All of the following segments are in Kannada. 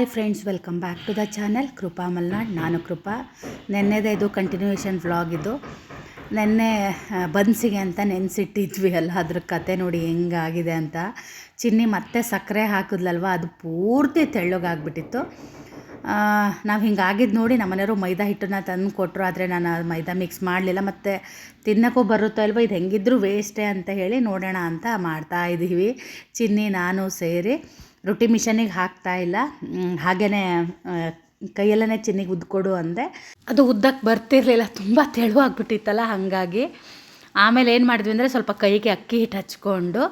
Hi friends welcome back to the channel Krupa Malnad ನಾನು ಕೃಪಾ ನೆನ್ನೆದೇ ಇದು ಕಂಟಿನ್ಯೂಯೇಷನ್ ವ್ಲಾಗ್ ಇದು. ನೆನ್ನೆ ಬನ್ಸಿಗೆ ಅಂತ ನೆನೆಸಿಟ್ಟಿದ್ವಿ ಅಲ್ಲ, ಅದ್ರ ಕತೆ ನೋಡಿ ಹೆಂಗಾಗಿದೆ ಅಂತ. ಚಿನ್ನಿ ಮತ್ತೆ ಸಕ್ಕರೆ ಹಾಕಿದ್ಲಲ್ವ, ಅದು ಪೂರ್ತಿ ತೆಳ್ಳಗಾಗ್ಬಿಟ್ಟಿತ್ತು. ನಾವು ಹಿಂಗಾಗಿದ್ದು ನೋಡಿ ನಮ್ಮ ಮನೆಯವರು ಮೈದಾ ಹಿಟ್ಟನ್ನ ತಂದು ಕೊಟ್ಟರು ಆದರೆ ನಾನು ಮೈದಾ ಮಿಕ್ಸ್ ಮಾಡಲಿಲ್ಲ. ಮತ್ತು ತಿನ್ನೋಕ್ಕೂ ಬರುತ್ತೋ ಅಲ್ವ ಇದು ಹೆಂಗಿದ್ರೂ ವೇಸ್ಟೇ ಅಂತ ಹೇಳಿ ನೋಡೋಣ ಅಂತ ಮಾಡ್ತಾ ಇದ್ದೀವಿ ಚಿನ್ನಿ, ನಾನು ಸೇರಿ. ರೊಟ್ಟಿ ಮಿಷನಿಗೆ ಹಾಕ್ತಾ ಇಲ್ಲ. ಹಾಗೇ ಕೈಯಲ್ಲೇ ಚಿನ್ನಿಗೆ ಉದ್ಕೊಡು ಅಂದೆ. ಅದು ಉದ್ದಕ್ಕೆ ಬರ್ತಿರಲಿಲ್ಲ, ತುಂಬ ತೆಳುವಾಗ್ಬಿಟ್ಟಿತ್ತಲ್ಲ ಹಾಗಾಗಿ. ಆಮೇಲೆ ಏನು ಮಾಡಿದ್ವಿ ಅಂದರೆ ಸ್ವಲ್ಪ ಕೈಗೆ ಅಕ್ಕಿ ಹಿಟ್ಟು ಹಚ್ಕೊಂಡು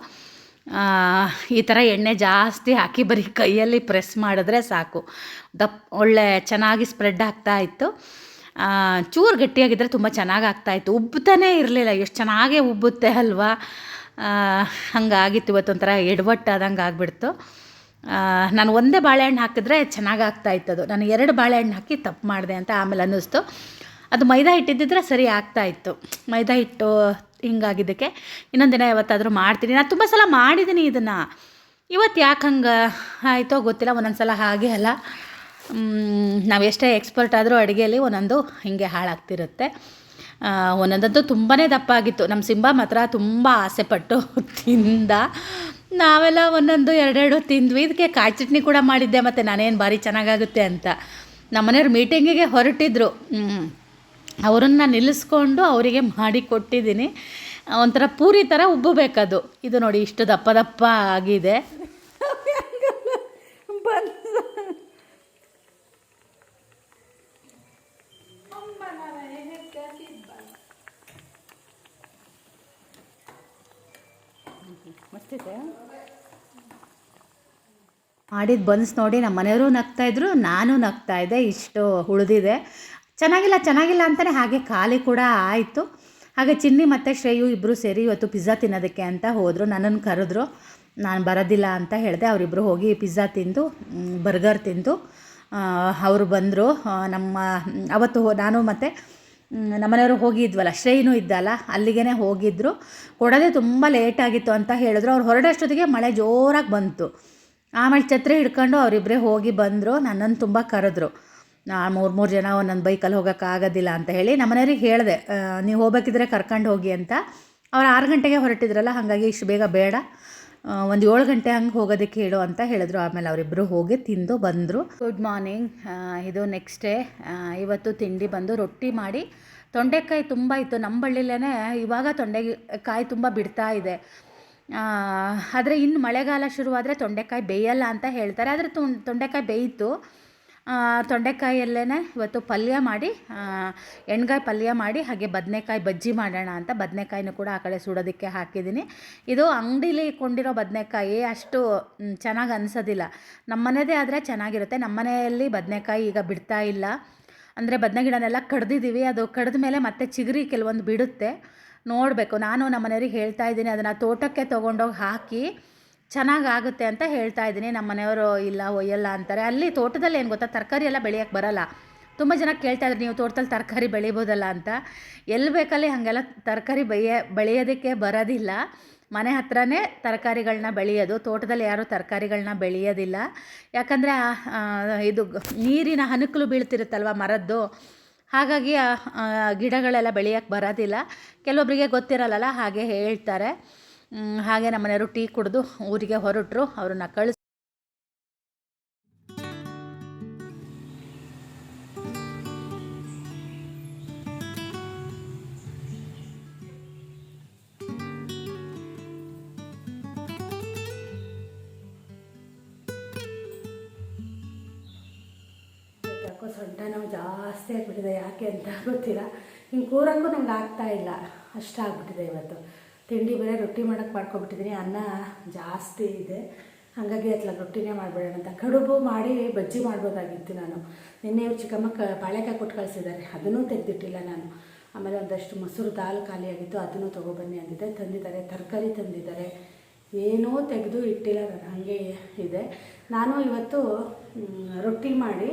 ಈ ಥರ ಎಣ್ಣೆ ಜಾಸ್ತಿ ಹಾಕಿ ಬರೀ ಕೈಯಲ್ಲಿ ಪ್ರೆಸ್ ಮಾಡಿದ್ರೆ ಸಾಕು. ದಪ್ಪ ಒಳ್ಳೆ ಚೆನ್ನಾಗಿ ಸ್ಪ್ರೆಡ್ ಆಗ್ತಾ ಇತ್ತು. ಚೂರು ಗಟ್ಟಿಯಾಗಿದ್ದರೆ ತುಂಬ ಚೆನ್ನಾಗಿ ಆಗ್ತಾಯಿತ್ತು ಉಬ್ಬುತ್ತಾನೇ ಇರಲಿಲ್ಲ, ಎಷ್ಟು ಚೆನ್ನಾಗೇ ಉಬ್ಬುತ್ತೆ ಅಲ್ವಾ? ಹಂಗಾಗಿತ್ತು ಇವತ್ತೊಂಥರ ಎಡವಟ್ಟಾದಂಗೆ ಆಗಿಬಿಡ್ತು ನಾನು ಒಂದೇ ಬಾಳೆಹಣ್ಣು ಹಾಕಿದ್ರೆ ಚೆನ್ನಾಗಿ ಅದು ನಾನು ಎರಡು ಬಾಳೆಹಣ್ಣು ಹಾಕಿ ತಪ್ಪು ಮಾಡಿದೆ ಅಂತ ಆಮೇಲೆ ಅನ್ನಿಸ್ತು. ಅದು ಮೈದಾ ಹಿಟ್ಟಿದ್ದಿದ್ರೆ ಸರಿ ಆಗ್ತಾಯಿತ್ತು. ಮೈದಾ ಹಿಟ್ಟು ಹಿಂಗಾಗಿದ್ದಕ್ಕೆ. ಇನ್ನೊಂದು ದಿನ ಯಾವತ್ತಾದರೂ ಮಾಡ್ತೀನಿ. ನಾನು ತುಂಬ ಸಲ ಮಾಡಿದ್ದೀನಿ ಇದನ್ನು. ಇವತ್ತು ಯಾಕೆ ಹಂಗೆ ಆಯಿತೋ ಗೊತ್ತಿಲ್ಲ. ಒಂದೊಂದು ಸಲ ಹಾಗೆ ಅಲ್ಲ. ನಾವು ಎಷ್ಟೇ ಎಕ್ಸ್ಪರ್ಟ್ ಆದರೂ ಅಡುಗೆಯಲ್ಲಿ ಒಂದೊಂದು ಹಿಂಗೆ ಹಾಳಾಗ್ತಿರುತ್ತೆ. ಒಂದೊಂದಂತೂ ತುಂಬಾ ದಪ್ಪ ಆಗಿತ್ತು ನಮ್ಮ ಸಿಂಬಾ ಮಾತ್ರ ತುಂಬ ಆಸೆಪಟ್ಟು ತಿಂದ. ನಾವೆಲ್ಲ ಒಂದೊಂದು ಎರಡೆರಡು ತಿಂದ್ವಿ. ಇದಕ್ಕೆ ಕಾಯಿ ಚಟ್ನಿ ಕೂಡ ಮಾಡಿದ್ದೆ, ಮತ್ತು ನಾನೇನು ಭಾರಿ ಚೆನ್ನಾಗಾಗುತ್ತೆ ಅಂತ. ನಮ್ಮನೆಯವ್ರು ಮೀಟಿಂಗಿಗೆ ಹೊರಟಿದ್ರು. ಅವರನ್ನು ನಿಲ್ಲಿಸ್ಕೊಂಡು ಅವರಿಗೆ ಮಾಡಿ ಕೊಟ್ಟಿದ್ದೀನಿ. ಒಂಥರ ಪೂರಿ ಥರ ಉಬ್ಬಬೇಕದು ಇದು ನೋಡಿ, ಇಷ್ಟು ದಪ್ಪ ದಪ್ಪ ಆಗಿದೆ. ಮಾಡಿದ ಬನ್ಸ್ ನೋಡಿ ನಮ್ಮ ಮನೆಯವರು ನಗ್ತಾಯಿದ್ರು ನಾನು ನಗ್ತಾ ಇದ್ದೆ, ಇಷ್ಟು ಉಳಿದಿದೆ. ಚೆನ್ನಾಗಿಲ್ಲ ಚೆನ್ನಾಗಿಲ್ಲ ಅಂತಲೇ ಹಾಗೆ ಖಾಲಿ ಕೂಡ ಆಯಿತು. ಹಾಗೆ ಚಿನ್ನಿ ಮತ್ತು ಶ್ರೇಯು ಇಬ್ಬರು ಸೇರಿ ಇವತ್ತು ಪಿಜ್ಜಾ ತಿನ್ನೋದಕ್ಕೆ ಅಂತ ಹೋದರು, ನನ್ನನ್ನು ಕರೆದ್ರು. ನಾನು ಬರೋದಿಲ್ಲ ಅಂತ ಹೇಳಿದೆ ಅವರಿಬ್ಬರು ಹೋಗಿ ಪಿಜ್ಜಾ ತಿಂದು ಬರ್ಗರ್ ತಿಂದು ಅವರು ಬಂದರು. ನಮ್ಮ, ಅವತ್ತು ನಾನು ಮತ್ತು ನಮ್ಮನೆಯವರು ಹೋಗಿದ್ವಲ್ಲ ಶ್ರೇಯೂ ಇದ್ದಲ್ಲ ಅಲ್ಲಿಗೇ ಹೋಗಿದ್ದರು ಕೊಡೋದೇ ತುಂಬ ಲೇಟಾಗಿತ್ತು ಅಂತ ಹೇಳಿದ್ರು. ಅವ್ರು ಹೊರಡೋಷ್ಟೊತ್ತಿಗೆ ಮಳೆ ಜೋರಾಗಿ ಬಂತು. ಆಮೇಲೆ ಛತ್ರಿ ಹಿಡ್ಕೊಂಡು ಅವರಿಬ್ಬರೇ ಹೋಗಿ ಬಂದರು ನನ್ನನ್ನು ತುಂಬ ಕರೆದ್ರು. ಮೂರು ಮೂರು ಜನ ಒಂದೊಂದು ಬೈಕಲ್ಲಿ ಹೋಗೋಕ್ಕಾಗೋದಿಲ್ಲ ಅಂತ ಹೇಳಿ ನಮ್ಮನೆಯವ್ರಿಗೆ ಹೇಳಿದೆ ನೀವು ಹೋಗಬೇಕಿದ್ರೆ ಕರ್ಕೊಂಡು ಹೋಗಿ ಅಂತ. ಅವ್ರು ಆರು ಗಂಟೆಗೆ ಹೊರಟಿದ್ರಲ್ಲ, ಹಾಗಾಗಿ ಇಷ್ಟು ಬೇಗ ಬೇಡ. ಒಂದು ಏಳು ಗಂಟೆ ಹಂಗೆ ಹೋಗೋದಕ್ಕೆ ಹೇಳು ಅಂತ ಹೇಳಿದ್ರು. ಆಮೇಲೆ ಅವರಿಬ್ಬರು ಹೋಗಿ ತಿಂದು ಬಂದರು. ಗುಡ್ ಮಾರ್ನಿಂಗ್ ಇದು ನೆಕ್ಸ್ಟ್ ಡೇ ಇವತ್ತು ತಿಂಡಿ ಬಂದು ರೊಟ್ಟಿ ಮಾಡಿ. ತೊಂಡೆಕಾಯಿ ತುಂಬ ಇತ್ತು. ನಮ್ಮ ಬಳ್ಳಿಲೇ ಇವಾಗ ತೊಂಡೆಕಾಯಿ ತುಂಬ ಬಿಡ್ತಾ ಇದೆ. ಆದರೆ ಇನ್ನು ಮಳೆಗಾಲ ಶುರುವಾದರೆ ತೊಂಡೆಕಾಯಿ ಬೇಯಲ್ಲ ಅಂತ ಹೇಳ್ತಾರೆ. ಆದರೆ ತೊಂಡ್ ತೊಂಡೆಕಾಯಿ ಬೇಯಿತು. ತೊಂಡೆಕಾಯಲ್ಲೇ ಇವತ್ತು ಪಲ್ಯ ಮಾಡಿ ಎಣ್ಗಾಯಿ ಪಲ್ಯ ಮಾಡಿ, ಹಾಗೆ ಬದನೆಕಾಯಿ ಬಜ್ಜಿ ಮಾಡೋಣ ಅಂತ ಬದನೆಕಾಯಿನೂ ಕೂಡ ಆ ಕಡೆ ಸುಡೋದಕ್ಕೆ ಹಾಕಿದ್ದೀನಿ. ಇದು ಅಂಗಡೀಲಿ ಕೊಂಡಿರೋ ಬದನೆಕಾಯಿ ಅಷ್ಟು ಚೆನ್ನಾಗಿ ಅನಿಸೋದಿಲ್ಲ. ನಮ್ಮ ಮನೆದೇ ಆದರೆ ಚೆನ್ನಾಗಿರುತ್ತೆ. ನಮ್ಮ ಮನೆಯಲ್ಲಿ ಬದನೆಕಾಯಿ ಈಗ ಬಿಡ್ತಾ ಇಲ್ಲ. ಅಂದರೆ ಬದನೆ ಗಿಡನೆಲ್ಲ ಕಡ್ದಿದ್ದೀವಿ. ಅದು ಕಡ್ದ ಮೇಲೆ ಮತ್ತೆ ಚಿಗುರಿ ಕೆಲವೊಂದು ಬಿಡುತ್ತೆ. ನೋಡಬೇಕು. ನಾನು ನಮ್ಮ ಮನೆಯವ್ರಿಗೆ ಹೇಳ್ತಾ ಇದ್ದೀನಿ, ಅದನ್ನು ತೋಟಕ್ಕೆ ತೊಗೊಂಡೋಗಿ ಹಾಕಿ ಚೆನ್ನಾಗಾಗುತ್ತೆ ಅಂತ ಹೇಳ್ತಾ ಇದ್ದೀನಿ. ನಮ್ಮ ಮನೆಯವರು ಇಲ್ಲ, ಒಯ್ಯಲ್ಲ ಅಂತಾರೆ. ಅಲ್ಲಿ ತೋಟದಲ್ಲಿ ಏನು ಗೊತ್ತಾ, ತರಕಾರಿ ಎಲ್ಲ ಬೆಳೆಯೋಕ್ಕೆ ಬರಲ್ಲ. ತುಂಬ ಜನ ಕೇಳ್ತಾ ಇದ್ರು, ನೀವು ತೋಟದಲ್ಲಿ ತರಕಾರಿ ಬೆಳಿಬೋದಲ್ಲ ಅಂತ. ಎಲ್ಲಿ ಬೇಕಲ್ಲಿ ಹಾಗೆಲ್ಲ ತರಕಾರಿ ಬೆಳೆಯ ಬೆಳೆಯೋದಕ್ಕೆ ಬರೋದಿಲ್ಲ. ಮನೆ ಹತ್ರನೇ ತರಕಾರಿಗಳನ್ನ ಬೆಳೆಯೋದು. ತೋಟದಲ್ಲಿ ಯಾರೂ ತರಕಾರಿಗಳನ್ನ ಬೆಳೆಯೋದಿಲ್ಲ. ಯಾಕಂದರೆ ಇದು ನೀರಿನ ಹನುಕಲು ಬೀಳ್ತಿರುತ್ತಲ್ವ ಮರದ್ದು? ಹಾಗಾಗಿ ಗಿಡಗಳೆಲ್ಲ ಬೆಳೆಯೋಕ್ಕೆ ಬರೋದಿಲ್ಲ. ಕೆಲವೊಬ್ಬರಿಗೆ ಗೊತ್ತಿರಲ್ಲಲ್ಲ, ಹಾಗೆ ಹೇಳ್ತಾರೆ. ಹಾಗೆ ನಮ್ಮನೆಯವರು ಟೀ ಕುಡಿದು ಊರಿಗೆ ಹೊರಟರು, ಅವ್ರನ್ನ ಕಳಿಸ್ ಯಾಕೆ ಅಂತ ಗೊತ್ತಿಲ್ಲ. ಹಿಂಗೆ ಕೂರೋಕ್ಕೂ ನಂಗೆ ಆಗ್ತಾ ಇಲ್ಲ. ಅಷ್ಟಾಗ್ಬಿಟ್ಟಿದೆ ಇವತ್ತು. ತಿಂಡಿ ಬೇರೆ ರೊಟ್ಟಿ ಮಾಡೋಕ್ಕೆ ಮಾಡ್ಕೊಬಿಟ್ಟಿದ್ದೀನಿ ಅನ್ನ ಜಾಸ್ತಿ ಇದೆ. ಹಾಗಾಗಿ ಅತ್ಲ ರೊಟ್ಟಿನೇ ಮಾಡಿಬಿಡೋಣ ಅಂತ. ಕಡುಬು ಮಾಡಿ ಬಜ್ಜಿ ಮಾಡ್ಬೋದಾಗಿತ್ತು ನಾನು. ನಿನ್ನೆ ಇವ್ರು ಚಿಕ್ಕಮ್ಮ ಬಾಳೆಕಾಯಿ ಕೊಟ್ಟು ಕಳಿಸಿದ್ದಾರೆ. ಅದನ್ನೂ ತೆಗೆದಿಟ್ಟಿಲ್ಲ ನಾನು. ಆಮೇಲೆ ಒಂದಷ್ಟು ಮೊಸರು ದಾಲ್ ಖಾಲಿಯಾಗಿತ್ತು. ಅದನ್ನು ತೊಗೊಬನ್ನಿ ಅಂದಿದ್ದೆ. ತಂದಿದ್ದಾರೆ. ತರಕಾರಿ ತಂದಿದ್ದಾರೆ. ಏನೂ ತೆಗೆದು ಇಟ್ಟಿಲ್ಲ. ನಾನು ಹಾಗೆ ಇದೆ. ನಾನು ಇವತ್ತು ರೊಟ್ಟಿ ಮಾಡಿ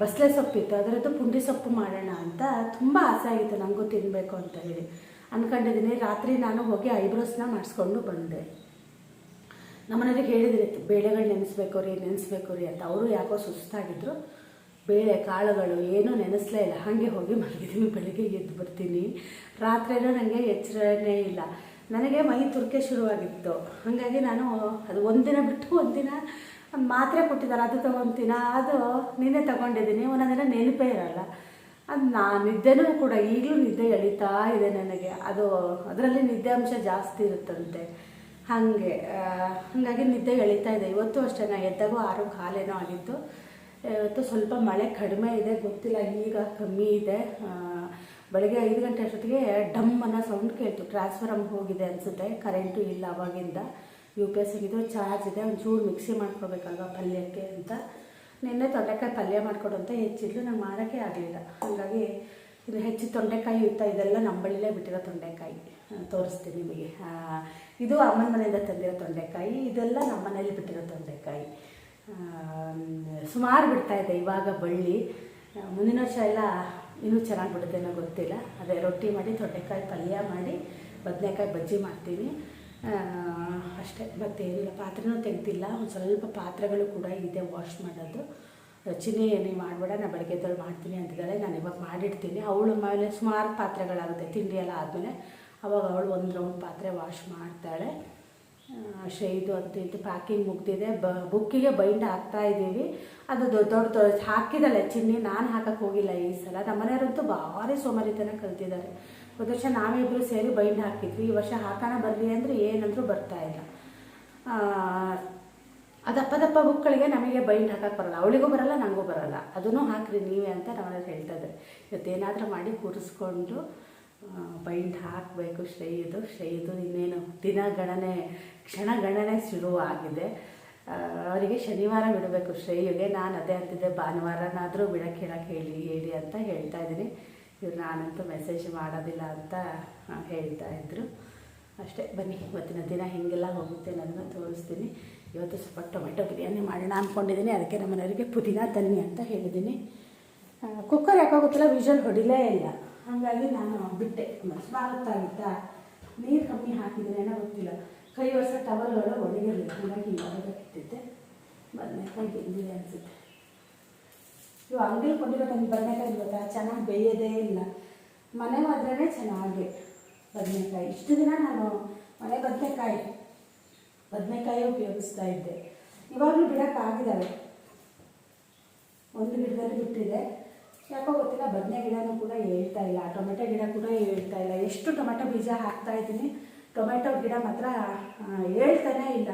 ಬಸಳೆ ಸೊಪ್ಪಿತ್ತು. ಅದರದ್ದು ಪುಂಡಿ ಸೊಪ್ಪು ಮಾಡೋಣ ಅಂತ ತುಂಬ ಆಸೆ ಆಗಿತ್ತು. ನನಗೂ ತಿನ್ನಬೇಕು ಅಂತ ಹೇಳಿ. ಅಂದ್ಕೊಂಡಿದ್ದೀನಿ ರಾತ್ರಿ ನಾನು ಹೋಗಿ ಐಬ್ರೋಸ್ನ ಮಾಡಿಸ್ಕೊಂಡು ಬಂದೆ. ನಮ್ಮನೆಯವ್ರಿಗೆ ಹೇಳಿದ್ರಿ ಬೇಳೆಗಳು ನೆನೆಸ್ಬೇಕು ರೀ ನೆನೆಸ್ಬೇಕು ರೀ ಅಂತ. ಅವರು ಯಾಕೋ ಸುಸ್ತಾಗಿದ್ರು. ಬೇಳೆ, ಕಾಳುಗಳು ಏನೂ ನೆನೆಸ್ಲೇ ಇಲ್ಲ. ಹಾಗೆ ಹೋಗಿ ಮಲಗಿದ್ದೀನಿ ಬೆಳಿಗ್ಗೆ ಎದ್ದು ಬರ್ತೀನಿ. ರಾತ್ರಿಯೂ ನನಗೆ ಎಚ್ಚರನೇ ಇಲ್ಲ. ನನಗೆ ಮೈ ತುರ್ಕೆ ಶುರುವಾಗಿತ್ತು. ಹಾಗಾಗಿ ನಾನು ಅದು ಒಂದಿನ ಬಿಟ್ಟು ಒಂದಿನ ಒಂದು ಮಾತ್ರೆ ಕೊಟ್ಟಿದ್ದಾರೆ ಅದು ತೊಗೊತೀನ? ಅದು ನಿನ್ನೆ ತಗೊಂಡಿದ್ದೀನಿ, ಒಂದೊಂದಿನ ನೆನಪೇ ಇರಲ್ಲ. ಅದು ನಾ ನಿದ್ದೆನೂ ಕೂಡ ಈಗಲೂ ನಿದ್ದೆ ಎಳಿತಾ ಇದೆ ನನಗೆ. ಅದು ಅದರಲ್ಲಿ ನಿದ್ದೆ ಅಂಶ ಜಾಸ್ತಿ ಇರುತ್ತಂತೆ. ಹಾಗೆ ಹಾಗಾಗಿ ನಿದ್ದೆ ಎಳಿತಾ ಇದೆ. ಇವತ್ತು ಅಷ್ಟೇ, ನಾ ಎದ್ದಾಗೂ ಆರು ಕಾಲೇನೋ ಆಗಿತ್ತು. ಇವತ್ತು ಸ್ವಲ್ಪ ಮಳೆ ಕಡಿಮೆ ಇದೆ, ಗೊತ್ತಿಲ್ಲ, ಈಗ ಕಮ್ಮಿ ಇದೆ. ಬೆಳಗ್ಗೆ ಐದು ಗಂಟೆ ಅಷ್ಟೊತ್ತಿಗೆ ಡಮ್ ಅನ್ನೋ ಸೌಂಡ್ ಕೇಳ್ತು. ಟ್ರಾನ್ಸ್ಫರಮ್ ಹೋಗಿದೆ ಅನಿಸುತ್ತೆ, ಕರೆಂಟು ಇಲ್ಲ ಅವಾಗಿಂದ. ಯು ಪಿ ಎಸ್ ಇದು ಚಾರ್ಜ್ ಇದೆ, ಒಂಚೂರು ಮಿಕ್ಸಿ ಮಾಡ್ಕೋಬೇಕಲ್ವ ಪಲ್ಯಕ್ಕೆ ಅಂತ. ನಿನ್ನೆ ತೊಂಡೆಕಾಯಿ ಪಲ್ಯ ಮಾಡ್ಕೊಡು ಅಂತ ಹೆಚ್ಚಿದ್ಲು ನಾನು ಮಾಡೋಕ್ಕೆ ಆಗಲಿಲ್ಲ. ಹಾಗಾಗಿ ಇದು ಹೆಚ್ಚು ತೊಂಡೆಕಾಯಿ ಇತ್ತ ಇದೆಲ್ಲ ನಮ್ಮ ಬಳಿಲೇ ಬಿಟ್ಟಿರೋ ತೊಂಡೆಕಾಯಿ. ತೋರಿಸ್ತೀನಿ ನಿಮಗೆ. ಇದು ಅಮ್ಮನ ಮನೆಯಿಂದ ತಂದಿರೋ ತೊಂಡೆಕಾಯಿ, ಇದೆಲ್ಲ ನಮ್ಮ ಮನೇಲಿ ಬಿಟ್ಟಿರೋ ತೊಂಡೆಕಾಯಿ. ಸುಮಾರು ಬಿಡ್ತಾ ಇದೆ ಇವಾಗ ಬಳ್ಳಿ. ಮುಂದಿನ ವರ್ಷ ಎಲ್ಲ ಇನ್ನೂ ಚೆನ್ನಾಗಿ ಬಿಡುತ್ತೇನೋ ಗೊತ್ತಿಲ್ಲ. ಅದೇ ರೊಟ್ಟಿ ಮಾಡಿ, ತೊಂಡೆಕಾಯಿ ಪಲ್ಯ ಮಾಡಿ, ಬದನೆಕಾಯಿ ಬಜ್ಜಿ ಮಾಡ್ತೀನಿ. ಅಷ್ಟೇ. ಮತ್ತೇನಿಲ್ಲ ಪಾತ್ರೆನೂ ತೆಗ್ದಿಲ್ಲ. ಒಂದು ಸ್ವಲ್ಪ ಪಾತ್ರೆಗಳು ಕೂಡ ಇದೆ ವಾಶ್ ಮಾಡೋದು. ರಚನೆ ನೀ ಮಾಡಬೇಡ ನಾನು ಬೆಳಗ್ಗೆ ಎದ್ದೊಳು ಮಾಡ್ತೀನಿ ಅಂತಿದ್ದಾಳೆ. ನಾನು ಇವಾಗ ಮಾಡಿಡ್ತೀನಿ. ಅವಳು ಮೇಲೆ ಸುಮಾರು ಪಾತ್ರೆಗಳಾಗುತ್ತೆ, ತಿಂಡಿ ಎಲ್ಲ ಆದಮೇಲೆ. ಅವಾಗ ಅವಳು ಒಂದು ರೌಂಡ್ ಪಾತ್ರೆ ವಾಶ್ ಮಾಡ್ತಾಳೆ. ಅಷ್ಟೇ. ಇದು ಅಂತ ಇದು ಪ್ಯಾಕಿಂಗ್ ಮುಗ್ದಿದೆ. ಬ ಬುಕ್ಕಿಗೆ ಬೈಂಡ್ ಹಾಕ್ತಾ ಇದ್ದೀವಿ. ಅದು ದೊಡ್ಡ ದೊಡ್ಡ ದೊಡ್ಡ ಹಾಕಿದ್ದಾಳೆ. ಚಿನ್ನಿ, ನಾನು ಹಾಕಕ್ಕೆ ಹೋಗಿಲ್ಲ ಈ ಸಲ. ನಮ್ಮನೆಯವರಂತೂ ಭಾರಿ ಸೋಮಾರಿತನ ಕಲ್ತಿದ್ದಾರೆ. ಹೋದ ವರ್ಷ ನಾವಿಬ್ಬರು ಸೇರಿ ಬೈಂಡ್ ಹಾಕಿದ್ವಿ. ಈ ವರ್ಷ ಹಾಕೋಣ ಬರಲಿ ಅಂದರೆ ಏನಂದರೂ ಬರ್ತಾ ಇಲ್ಲ. ಆ, ದಪ್ಪ ಬುಕ್ಗಳಿಗೆ ನಮಗೆ ಬೈಂಡ್ ಹಾಕಕ್ಕೆ ಬರಲ್ಲ. ಅವಳಿಗೂ ಬರಲ್ಲ ನನಗೂ ಬರಲ್ಲ. ಅದನ್ನು ಹಾಕ್ರಿ ನೀವೇ ಅಂತ ನಮ್ಮನೇಲಿ ಹೇಳ್ತಾ ಇವತ್ತೇನಾದರೂ ಮಾಡಿ ಕೂರಿಸ್ಕೊಂಡು ಬೈಂಡ್ ಹಾಕಬೇಕು. ಶ್ರೇಯದು ಶ್ರೇಯದು ಇನ್ನೇನು ದಿನ ಗಣನೆ ಕ್ಷಣ ಶುರುವಾಗಿದೆ ಅವರಿಗೆ ಶನಿವಾರ ಬಿಡಬೇಕು. ಶ್ರೇಯಿಗೆ ನಾನು ಅದೇ ಅಂತಿದ್ದೆ. ಭಾನುವಾರನಾದರೂ ಬಿಡಕ್ಕೆ ಹೇಳಕ್ಕೆ ಹೇಳಿ ಹೇಳಿ ಅಂತ ಹೇಳ್ತಾ ಇದ್ದೀನಿ. ಇವ್ರು ನಾನಂತೂ ಮೆಸೇಜ್ ಮಾಡೋದಿಲ್ಲ ಅಂತ ಹೇಳ್ತಾ ಇದ್ರು. ಅಷ್ಟೇ, ಬನ್ನಿ, ಇವತ್ತಿನ ದಿನ ಹೇಗೆಲ್ಲ ಹೋಗುತ್ತೆ ಅನ್ನೋದನ್ನ ತೋರಿಸ್ತೀನಿ. ಇವತ್ತು ಸ್ವಲ್ಪ ಟೊಮೆಟೊ ಬಿರಿಯಾನಿ ಮಾಡೋಣ ಅಂದ್ಕೊಂಡಿದ್ದೀನಿ ಅದಕ್ಕೆ ನಮ್ಮ ಮನೆಯವರಿಗೆ ಪುದೀನ ತನ್ನಿ ಅಂತ ಹೇಳಿದ್ದೀನಿ. ಕುಕ್ಕರ್ ಯಾಕೋಗುತ್ತಲ್ಲ ವಿಷಲ್ ಹೊಡಿಲೇ ಇಲ್ಲ. ಹಾಗಾಗಿ ನಾನು ಬಿಟ್ಟೆ. ಮಸ್ಮಾಗುತ್ತಾಗಿತ್ತಾ ನೀರು ಕಮ್ಮಿ ಹಾಕಿದ್ರೆ ಏನೋ ಗೊತ್ತಿಲ್ಲ. ಕೈ ವರ್ಷ ಟವಲ್ಗಳು ಒಣಗಿರಲಿಲ್ಲ ಹಾಗಾಗಿ ಇವಾಗ ಇಟ್ಟಿದ್ದೆ ಕೈ ಬೆಂದಿದೆ ಅನಿಸುತ್ತೆ. ಇವು ಅಂಗಡಿ ಕೊಟ್ಟಿರೋ ಬಂದು ಬದನೆಕಾಯಿ ಗೊತ್ತಾ? ಚೆನ್ನಾಗಿ ಬೇಯೋದೇ ಇಲ್ಲ. ಮನೆ ಮಾತ್ರನೇ ಚೆನ್ನಾಗಿ ಬದನೆಕಾಯಿ. ಇಷ್ಟು ದಿನ ನಾನು ಮನೆ ಬದನೆಕಾಯಿ ಬದನೆಕಾಯಿ ಉಪಯೋಗಿಸ್ತಾ ಇದ್ದೆ. ಇವಾಗಲೂ ಬಿಡೋಕ್ಕಾಗಿದ್ದಾವೆ ಒಂದು ಗಿಡದಲ್ಲಿ ಬಿಟ್ಟಿದೆ. ಯಾಕೋ ಗೊತ್ತಿಲ್ಲ, ಬದನೆ ಗಿಡನೂ ಕೂಡ ಹೇಳ್ತಾ ಇಲ್ಲ. ಟೊಮೆಟೊ ಗಿಡ ಕೂಡ ಹೇಳ್ತಾ ಇಲ್ಲ. ಎಷ್ಟು ಟೊಮೆಟೊ ಬೀಜ ಹಾಕ್ತಾ ಇದ್ದೀನಿ, ಟೊಮೆಟೊ ಗಿಡ ಮಾತ್ರ ಹೇಳ್ತಾನೆ ಹೇಳ್ತಾನೇ ಇಲ್ಲ.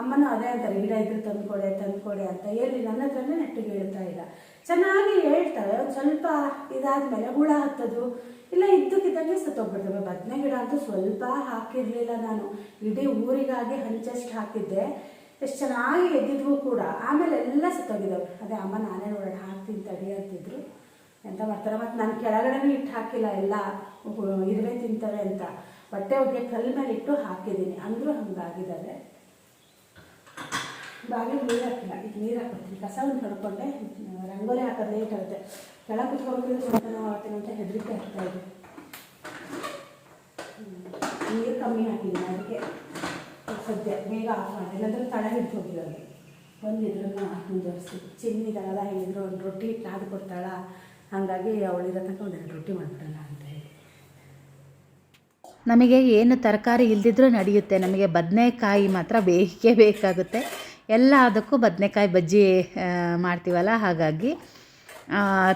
ಅಮ್ಮನೂ ಅದೇ ಅಂತಾರೆ, ಗಿಡ ಇದ್ರೆ ತಂದ್ಕೊಡೆ ತಂದ್ಕೊಡೆ ಅಂತ. ಹೇಳಿ ನನ್ನ ಹತ್ರನೇ ನೆಟ್ಟಿಗೆ ಹೇಳ್ತಾ ಇಲ್ಲ. ಚೆನ್ನಾಗಿ ಹೇಳ್ತಾರೆ. ಒಂದು ಸ್ವಲ್ಪ ಇದಾದ್ಮೇಲೆ ಹುಳ ಹತ್ತೋದು. ಇಲ್ಲ, ಇದ್ದಕ್ಕಿದ್ದಂಗೆ ಸತ್ತೋಗ್ಬಿಡ್ತವೆ ಬದನೆ ಗಿಡ ಅಂತೂ ಸ್ವಲ್ಪ ಹಾಕಿರಲಿಲ್ಲ ನಾನು. ಇಡೀ ಊರಿಗಾಗಿ ಹಂಚಷ್ಟು ಹಾಕಿದ್ದೆ. ಎಷ್ಟು ಚೆನ್ನಾಗಿ ಎದ್ದಿದ್ವು ಕೂಡ. ಆಮೇಲೆ ಎಲ್ಲ ಸತ್ತೋಗಿದ್ದಾವೆ. ಅದೇ ಅಮ್ಮ, ನಾನೇ ನೋಡೋಣ, ಹಾಕ್ತೀನಿ ತಡಿ ಅಂತಿದ್ರು. ಎಂತ ಮಾಡ್ತಾರೆ? ಮತ್ತು ನಾನು ಕೆಳಗಡೆನೂ ಇಟ್ಟು ಹಾಕಿಲ್ಲ. ಎಲ್ಲ ಇರುವೆ ತಿಂತವೆ ಅಂತ. ಬಟ್ಟೆ ಒಗ್ಗೆ ಕಲ್ಲು ಮೇಲೆ ಇಟ್ಟು ಹಾಕಿದ್ದೀನಿ. ಅಂದರೂ ಹಂಗಾಗಿದ್ದಾವೆ ಬಾಗಿಲು ನೀರು ಹಾಕಿಲ್ಲ. ಈಗ ನೀರು ಹಾಕ್ಬಿಡ್ತೀನಿ. ಕಸವನ್ನು ಕಡ್ಕೊಂಡೆ ರಂಗೋಲಿ ಹಾಕೋದು ಲೇಟ್ ಆಗುತ್ತೆ. ಕೆಳ ಕುತ್ಕೊಂಡು ಸ್ವಲ್ಪ ಆಗ್ತೀನಿ ಅಂತ ಹೆದರಿಕೆ ಆಗ್ತಾ ಇದೆ. ನೀರು ಕಮ್ಮಿ ಹಾಕಿದ್ದೀನಿ ಅದಕ್ಕೆ ಸದ್ಯ. ಬೇಗ ಆಫ್ ಮಾಡಿ. ಇಲ್ಲಾಂದ್ರೆ ತಳ ಹಿಡಿದು ಹೋಗಿರೋದು ಬಂದಿದ್ರನ್ನ ಮುಂದುವರಿಸಿ ಚಿನ್ನಿದಾಗಲ್ಲ ಹೇಳಿದ್ರು ಒಂದು ರೊಟ್ಟಿ ನಾದು ಕೊಡ್ತಾಳ. ಹಾಗಾಗಿ ಅವಳಿರೋ ತನಕ ಒಂದೆರಡು ರೊಟ್ಟಿ ಮಾಡಿಬಿಡೋಣ ಅಂತ ಹೇಳಿ. ನಮಗೆ ಏನು ತರಕಾರಿ ಇಲ್ದಿದ್ರೂ ನಡೆಯುತ್ತೆ. ನಮಗೆ ಬದನೆಕಾಯಿ ಮಾತ್ರ ಬೇಕೇ ಬೇಕಾಗುತ್ತೆ. ಎಲ್ಲದಕ್ಕೂ ಬದನೆಕಾಯಿ ಬಜ್ಜಿ ಮಾಡ್ತೀವಲ್ಲ? ಹಾಗಾಗಿ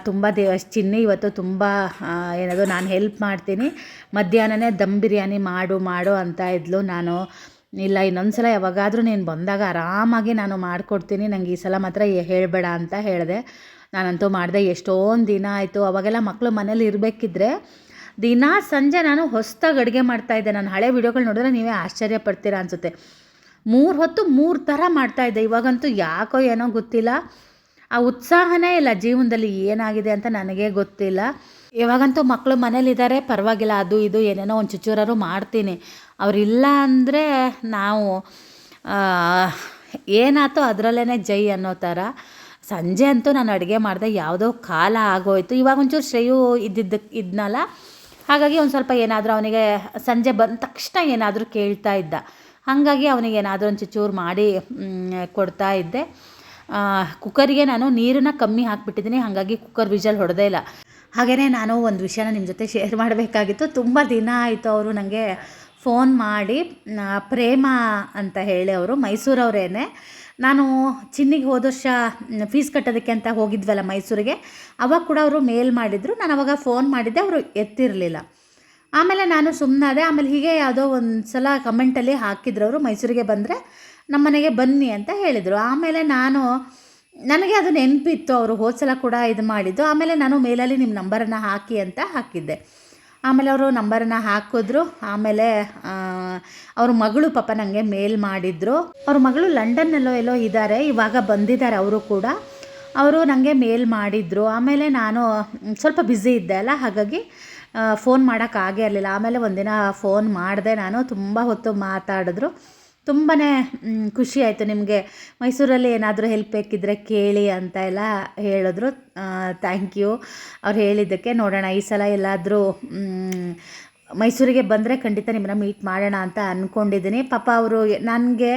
ತುಂಬ ದೇವ ಚಿನ್ನಿ ಇವತ್ತು ತುಂಬ ಏನದು ನಾನು ಹೆಲ್ಪ್ ಮಾಡ್ತೀನಿ. ಮಧ್ಯಾಹ್ನನೇ ದಮ್ ಬಿರಿಯಾನಿ ಮಾಡು ಮಾಡು ಅಂತ ಇದ್ಲು ನಾನು. ಇಲ್ಲ ಇನ್ನೊಂದು ಸಲ ಯಾವಾಗಾದರೂ ನೀನು ಬಂದಾಗ ಆರಾಮಾಗಿ ನಾನು ಮಾಡಿಕೊಡ್ತೀನಿ. ನನಗೆ ಈ ಸಲ ಮಾತ್ರ ಹೇಳಬೇಡ ಅಂತ ಹೇಳಿದೆ. ನಾನಂತೂ ಮಾಡಿದೆ. ಎಷ್ಟೊಂದು ದಿನ ಆಯಿತು. ಅವಾಗೆಲ್ಲ ಮಕ್ಕಳು ಮನೇಲಿ ಇರಬೇಕಿದ್ರೆ ದಿನ ಸಂಜೆ ನಾನು ಹೊಸ್ದಾಗಿ ಅಡುಗೆ ಮಾಡ್ತಾಯಿದ್ದೆ ನಾನು ಹಳೆ ವಿಡಿಯೋಗಳು ನೋಡಿದ್ರೆ ನೀವೇ ಆಶ್ಚರ್ಯ ಪಡ್ತೀರಾ ಅನಿಸುತ್ತೆ. ಮೂರು ಹೊತ್ತು ಮೂರು ಥರ ಮಾಡ್ತಾಯಿದ್ದೆ ಇವಾಗಂತೂ ಯಾಕೋ ಏನೋ ಗೊತ್ತಿಲ್ಲ. ಆ ಉತ್ಸಾಹನೇ ಇಲ್ಲ ಜೀವನದಲ್ಲಿ ಏನಾಗಿದೆ ಅಂತ ನನಗೆ ಗೊತ್ತಿಲ್ಲ. ಇವಾಗಂತೂ ಮಕ್ಕಳು ಮನೇಲಿದ್ದಾರೆ, ಪರವಾಗಿಲ್ಲ, ಅದು ಇದು, ಏನೇನೋ ಒಂದು ಚುಚ್ಚೂರಾರು ಮಾಡ್ತೀನಿ. ಅವರಿಲ್ಲ ಅಂದರೆ ನಾವು ಏನಾಯ್ತೋ ಅದರಲ್ಲೇ ಜೈ ಅನ್ನೋ ಥರ ಸಂಜೆ ಅಂತೂ ನಾನು ಅಡುಗೆ ಮಾಡಿದೆ, ಯಾವುದೋ ಕಾಲ ಆಗೋಯ್ತು. ಇವಾಗ ಒಂಚೂರು ಶ್ರೇಯು ಇದ್ದಿದ್ದಕ್ಕೆ ಇದ್ನಲ್ಲ. ಹಾಗಾಗಿ ಒಂದು ಸ್ವಲ್ಪ ಏನಾದರೂ ಅವನಿಗೆ ಸಂಜೆ ಬಂದ ತಕ್ಷಣ ಏನಾದರೂ ಕೇಳ್ತಾ ಇದ್ದ. ಹಾಗಾಗಿ ಅವನಿಗೆ ಏನಾದರೂ ಒಂದು ಚೂರು ಮಾಡಿ ಕೊಡ್ತಾ ಇದ್ದೆ. ಕುಕ್ಕರಿಗೆ ನಾನು ನೀರನ್ನ ಕಮ್ಮಿ ಹಾಕಿಬಿಟ್ಟಿದ್ದೀನಿ, ಹಾಗಾಗಿ ಕುಕ್ಕರ್ ವಿಜಲ್ ಹೊಡೆದೇ ಇಲ್ಲ. ಹಾಗೆಯೇ ನಾನು ಒಂದು ವಿಷಯನ ನಿಮ್ಮ ಜೊತೆ ಶೇರ್ ಮಾಡಬೇಕಾಗಿತ್ತು. ತುಂಬ ದಿನ ಆಯಿತು ಅವರು ನನಗೆ ಫೋನ್ ಮಾಡಿ ಪ್ರೇಮ ಅಂತ ಹೇಳಿ ಅವರು, ಮೈಸೂರವರೇನೆ. ನಾನು ಚಿನ್ನಿಗೆ ಹೋದ ವರ್ಷ ಫೀಸ್ ಕಟ್ಟೋದಕ್ಕೆ ಅಂತ ಹೋಗಿದ್ವಲ್ಲ ಮೈಸೂರಿಗೆ, ಅವಾಗ ಕೂಡ ಅವರು ಮೇಲ್ ಮಾಡಿದರು. ನಾನು ಅವಾಗ ಫೋನ್ ಮಾಡಿದ್ದೆ, ಅವರು ಎತ್ತಿರಲಿಲ್ಲ. ಆಮೇಲೆ ನಾನು ಸುಮ್ಮನಾದೆ ಆಮೇಲೆ ಹೀಗೆ ಯಾವುದೋ ಒಂದು ಸಲ ಕಮೆಂಟಲ್ಲಿ ಹಾಕಿದ್ರು ಅವರು, ಮೈಸೂರಿಗೆ ಬಂದರೆ ನಮ್ಮ ಮನೆಗೆ ಬನ್ನಿ ಅಂತ ಹೇಳಿದರು. ಆಮೇಲೆ ನಾನು, ನನಗೆ ಅದು ನೆನಪಿತ್ತು, ಅವರು ಹೋದ ಸಲ ಕೂಡ ಇದು ಮಾಡಿದ್ದು. ಆಮೇಲೆ ನಾನು ಮೇಲಲ್ಲಿ ನಿಮ್ಮ ನಂಬರನ್ನು ಹಾಕಿ ಅಂತ ಹಾಕಿದ್ದೆ. ಆಮೇಲೆ ಅವರು ನಂಬರನ್ನು ಹಾಕಿದ್ರು. ಆಮೇಲೆ ಅವ್ರ ಮಗಳು ಪಾಪ ನನಗೆ ಮೇಲ್ ಮಾಡಿದ್ರು. ಅವ್ರ ಮಗಳು ಲಂಡನ್ನಲ್ಲೋ ಎಲ್ಲೋ ಇದ್ದಾರೆ, ಇವಾಗ ಬಂದಿದ್ದಾರೆ ಅವರು ಕೂಡ. ಅವರು ನನಗೆ ಮೇಲ್ ಮಾಡಿದ್ರು. ಆಮೇಲೆ ನಾನು, ಸ್ವಲ್ಪ ಬ್ಯುಸಿ ಇದ್ದೆ ಅಲ್ಲ, ಹಾಗಾಗಿ ಫೋನ್ ಮಾಡೋಕ್ಕಾಗೇ ಇರಲಿಲ್ಲ. ಆಮೇಲೆ ಒಂದಿನ ಫೋನ್ ಮಾಡಿದೆ ನಾನು, ತುಂಬ ಹೊತ್ತು ಮಾತಾಡಿದ್ರು. ತುಂಬಾ ಖುಷಿ ಆಯಿತು ನಿಮಗೆ. ಮೈಸೂರಲ್ಲಿ ಏನಾದರೂ ಹೆಲ್ಪ್ ಬೇಕಿದ್ದರೆ ಕೇಳಿ ಅಂತ ಎಲ್ಲ ಹೇಳಿದ್ರು. ಥ್ಯಾಂಕ್ ಯು ಅವ್ರು ಹೇಳಿದ್ದಕ್ಕೆ ನೋಡೋಣ, ಈ ಸಲ ಎಲ್ಲಾದರೂ ಮೈಸೂರಿಗೆ ಬಂದರೆ ಖಂಡಿತ ನಿಮ್ಮನ್ನ ಮೀಟ್ ಮಾಡೋಣ ಅಂತ ಅಂದ್ಕೊಂಡಿದ್ದೀನಿ ಪಾಪ ಅವರು, ನನಗೆ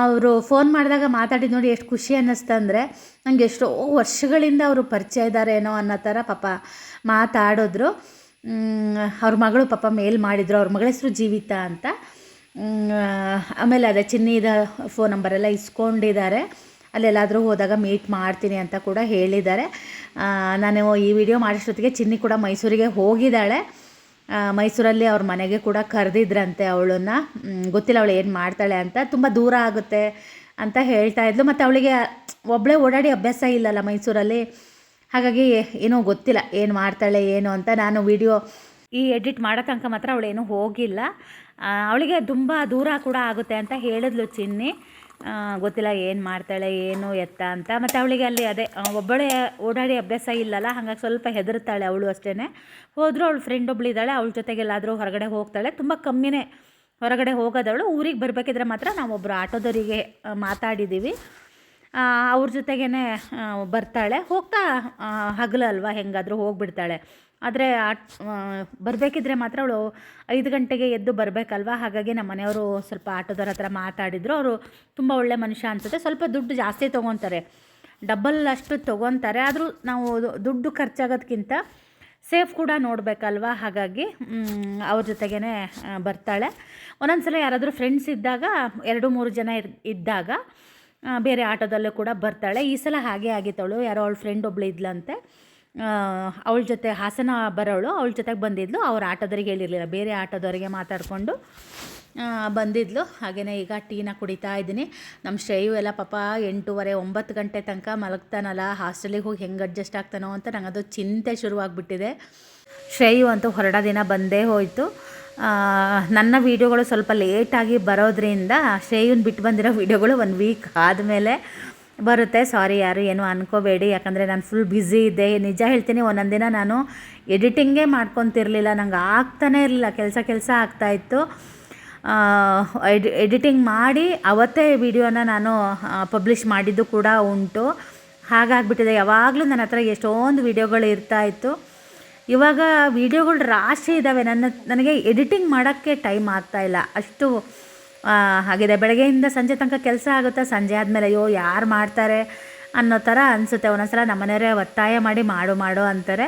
ಅವರು ಫೋನ್ ಮಾಡಿದಾಗ ಮಾತಾಡಿದ್ದು ನೋಡಿ ಎಷ್ಟು ಖುಷಿ ಅನ್ನಿಸ್ತಂದರೆ ನನಗೆ ಎಷ್ಟೋ ವರ್ಷಗಳಿಂದ ಅವರು ಪರಿಚಯ ಇದ್ದಾರೇನೋ ಅನ್ನೋ ಥರ ಪಾಪ ಮಾತಾಡಿದ್ರು. ಅವ್ರ ಮಗಳು ಪಾಪ ಮೇಲ್ ಮಾಡಿದ್ರು, ಅವ್ರ ಮಗಳ ಹೆಸರು ಜೀವಿತ ಅಂತ. ಆಮೇಲೆ ಅದೇ ಚಿನ್ನಿದ ಫೋನ್ ನಂಬರೆಲ್ಲ ಇಸ್ಕೊಂಡಿದ್ದಾರೆ. ಅಲ್ಲೆಲ್ಲಾದರೂ ಹೋದಾಗ ಮೀಟ್ ಮಾಡ್ತೀನಿ ಅಂತ ಕೂಡ ಹೇಳಿದ್ದಾರೆ. ನಾನು ಈ ವಿಡಿಯೋ ಮಾಡಿಸೋತ್ತಿಗೆ ಚಿನ್ನಿ ಕೂಡ ಮೈಸೂರಿಗೆ ಹೋಗಿದ್ದಾಳೆ. ಮೈಸೂರಲ್ಲಿ ಅವ್ರ ಮನೆಗೆ ಕೂಡ ಕರೆದಿದ್ರಂತೆ ಅವಳನ್ನ. ಗೊತ್ತಿಲ್ಲ ಅವಳು ಏನು ಮಾಡ್ತಾಳೆ ಅಂತ. ತುಂಬ ದೂರ ಆಗುತ್ತೆ ಅಂತ ಹೇಳ್ತಾ ಇದ್ಲು. ಮತ್ತು ಅವಳಿಗೆ ಒಬ್ಬಳೇ ಓಡಾಡಿ ಅಭ್ಯಾಸ ಇಲ್ಲಲ್ಲ ಮೈಸೂರಲ್ಲಿ. ಹಾಗಾಗಿ ಏನೋ ಗೊತ್ತಿಲ್ಲ, ಏನು ಮಾಡ್ತಾಳೆ, ಏನು ಅಂತ ನಾನು ವಿಡಿಯೋ ಈ ಎಡಿಟ್ ಮಾಡೋ ತನಕ ಮಾತ್ರ ಅವಳೇನು ಹೋಗಿಲ್ಲ. ಅವಳಿಗೆ ತುಂಬ ದೂರ ಕೂಡ ಆಗುತ್ತೆ ಅಂತ ಹೇಳಿದ್ಲು ಚಿನ್ನಿ. ಗೊತ್ತಿಲ್ಲ ಏನು ಮಾಡ್ತಾಳೆ, ಏನು ಎತ್ತ ಅಂತ. ಮತ್ತು ಅವಳಿಗೆ ಅಲ್ಲಿ ಅದೇ ಒಬ್ಬಳೇ ಓಡಾಡಿ ಅಭ್ಯಾಸ ಇಲ್ಲಲ್ಲ, ಹಾಗಾಗಿ ಸ್ವಲ್ಪ ಹೆದರ್ತಾಳೆ ಅವಳು ಅಷ್ಟೇ ಹೋದರೂ ಅವಳು ಫ್ರೆಂಡ್ ಒಬ್ಳಿದ್ದಾಳೆ ಅವಳ ಜೊತೆಗೆಲ್ಲಾದರೂ ಹೊರಗಡೆ ಹೋಗ್ತಾಳೆ. ತುಂಬ ಕಮ್ಮಿನೇ ಹೊರಗಡೆ ಹೋಗೋದವಳು. ಊರಿಗೆ ಬರಬೇಕಿದ್ರೆ ಮಾತ್ರ ನಾವೊಬ್ಬರು ಆಟೋದವರಿಗೆ ಮಾತಾಡಿದ್ದೀವಿ. ಅವ್ರ ಜೊತೆಗೇ ಬರ್ತಾಳೆ. ಹೋಗ್ತಾ ಹಗಲಲ್ವ ಹೆಂಗಾದರೂ ಹೋಗ್ಬಿಡ್ತಾಳೆ. ಆದರೆ ಬರಬೇಕಿದ್ರೆ ಮಾತ್ರ ಅವಳು ಐದು ಗಂಟೆಗೆ ಎದ್ದು ಬರಬೇಕಲ್ವ? ಹಾಗಾಗಿ ನಮ್ಮ ಮನೆಯವರು ಸ್ವಲ್ಪ ಆಟೋದವ್ರ ಹತ್ರ ಮಾತಾಡಿದರು. ಅವರು ತುಂಬ ಒಳ್ಳೆ ಮನುಷ್ಯ ಅನಿಸುತ್ತೆ. ಸ್ವಲ್ಪ ದುಡ್ಡು ಜಾಸ್ತಿ ತೊಗೊತಾರೆ. ಡಬಲ್ ಅಷ್ಟು ತೊಗೊತಾರೆ. ಆದರೂ ನಾವು ದುಡ್ಡು ಖರ್ಚಾಗೋದಕ್ಕಿಂತ ಸೇಫ್ ಕೂಡ ನೋಡಬೇಕಲ್ವ? ಹಾಗಾಗಿ ಅವ್ರ ಜೊತೆಗೇ ಬರ್ತಾಳೆ. ಒಂದೊಂದು ಸಲ ಯಾರಾದರೂ ಫ್ರೆಂಡ್ಸ್ ಇದ್ದಾಗ, ಎರಡು ಮೂರು ಜನ ಇದ್ದಾಗ ಬೇರೆ ಆಟೋದಲ್ಲೂ ಕೂಡ ಬರ್ತಾಳೆ. ಈ ಸಲ ಹಾಗೆ ಆಗಿತ್ತವಳು ಯಾರೋ ಅವಳ ಫ್ರೆಂಡ್ ಒಬ್ಳು ಇದ್ಲಂತೆ. ಅವಳ ಜೊತೆ ಹಾಸನ ಬರೋಳು. ಅವಳ ಜೊತೆಗೆ ಬಂದಿದ್ಲು. ಅವ್ರ ಆಟೋದವ್ರಿಗೆ ಹೇಳಿರಲಿಲ್ಲ. ಬೇರೆ ಆಟೋದವರಿಗೆ ಮಾತಾಡಿಕೊಂಡು ಬಂದಿದ್ಲು. ಹಾಗೆಯೇ ಈಗ ಟೀನ ಕುಡಿತಾ ಇದ್ದೀನಿ. ನಮ್ಮ ಶ್ರೇಯು ಎಲ್ಲ ಪಾಪ ಎಂಟೂವರೆ, ಒಂಬತ್ತು ಗಂಟೆ ತನಕ ಮಲಗ್ತಾನಲ್ಲ. ಹಾಸ್ಟೆಲಿಗೆ ಹೋಗಿ ಹೆಂಗೆ ಅಡ್ಜಸ್ಟ್ ಆಗ್ತಾನೋ ಅಂತ ನಂಗೆ ಅದು ಚಿಂತೆ ಶುರುವಾಗ್ಬಿಟ್ಟಿದೆ. ಶ್ರೇಯು ಅಂತೂ ಹೊರಡ ದಿನ ಬಂದೇ ಹೋಯಿತು. ನನ್ನ ವೀಡಿಯೋಗಳು ಸ್ವಲ್ಪ ಲೇಟಾಗಿ ಬರೋದ್ರಿಂದ ಶ್ರೇಯುನ್ ಬಿಟ್ಟು ಬಂದಿರೋ ವೀಡಿಯೋಗಳು ಒಂದು ವೀಕ್ ಆದಮೇಲೆ ಬರುತ್ತೆ. ಸಾರಿ ಯಾರು ಏನು ಅನ್ಕೋಬೇಡಿ. ಯಾಕಂದರೆ ನಾನು ಫುಲ್ ಬ್ಯುಸಿ ಇದ್ದೆ. ನಿಜ ಹೇಳ್ತೀನಿ, ಒಂದೊಂದು ದಿನ ನಾನು ಎಡಿಟಿಂಗೇ ಮಾಡ್ಕೊತಿರ್ಲಿಲ್ಲ. ನಂಗೆ ಆಗ್ತಾನೇ ಇರಲಿಲ್ಲ. ಕೆಲಸ ಕೆಲಸ ಆಗ್ತಾಯಿತ್ತು ಎಡಿ ಎಡಿಟಿಂಗ್ ಮಾಡಿ ಅವತ್ತೇ ವಿಡಿಯೋನ ನಾನು ಪಬ್ಲಿಷ್ ಮಾಡಿದ್ದು ಕೂಡ ಉಂಟು. ಹಾಗಾಗ್ಬಿಟ್ಟಿದೆ. ಯಾವಾಗಲೂ ನನ್ನ ಹತ್ರ ಎಷ್ಟೊಂದು ವೀಡಿಯೋಗಳು ಇರ್ತಾಯಿತ್ತು ಇವಾಗ ವೀಡಿಯೋಗಳು ರಾಶಿ ಇದ್ದಾವೆ ನನ್ನ, ನನಗೆ ಎಡಿಟಿಂಗ್ ಮಾಡೋಕ್ಕೆ ಟೈಮ್ ಆಗ್ತಾಯಿಲ್ಲ ಅಷ್ಟು ಆಗಿದೆ ಬೆಳಗ್ಗೆಯಿಂದ ಸಂಜೆ ತನಕ ಕೆಲಸ ಆಗುತ್ತೆ, ಸಂಜೆ ಆದಮೇಲೆ ಅಯ್ಯೋ, ಯಾರು ಮಾಡ್ತಾರೆ ಅನ್ನೋ ಥರ ಅನಿಸುತ್ತೆ. ಒಂದೊಂದ್ಸಲ ನಮ್ಮನೆಯವರೇ ಒತ್ತಾಯ ಮಾಡಿ ಮಾಡು ಮಾಡು ಅಂತಾರೆ.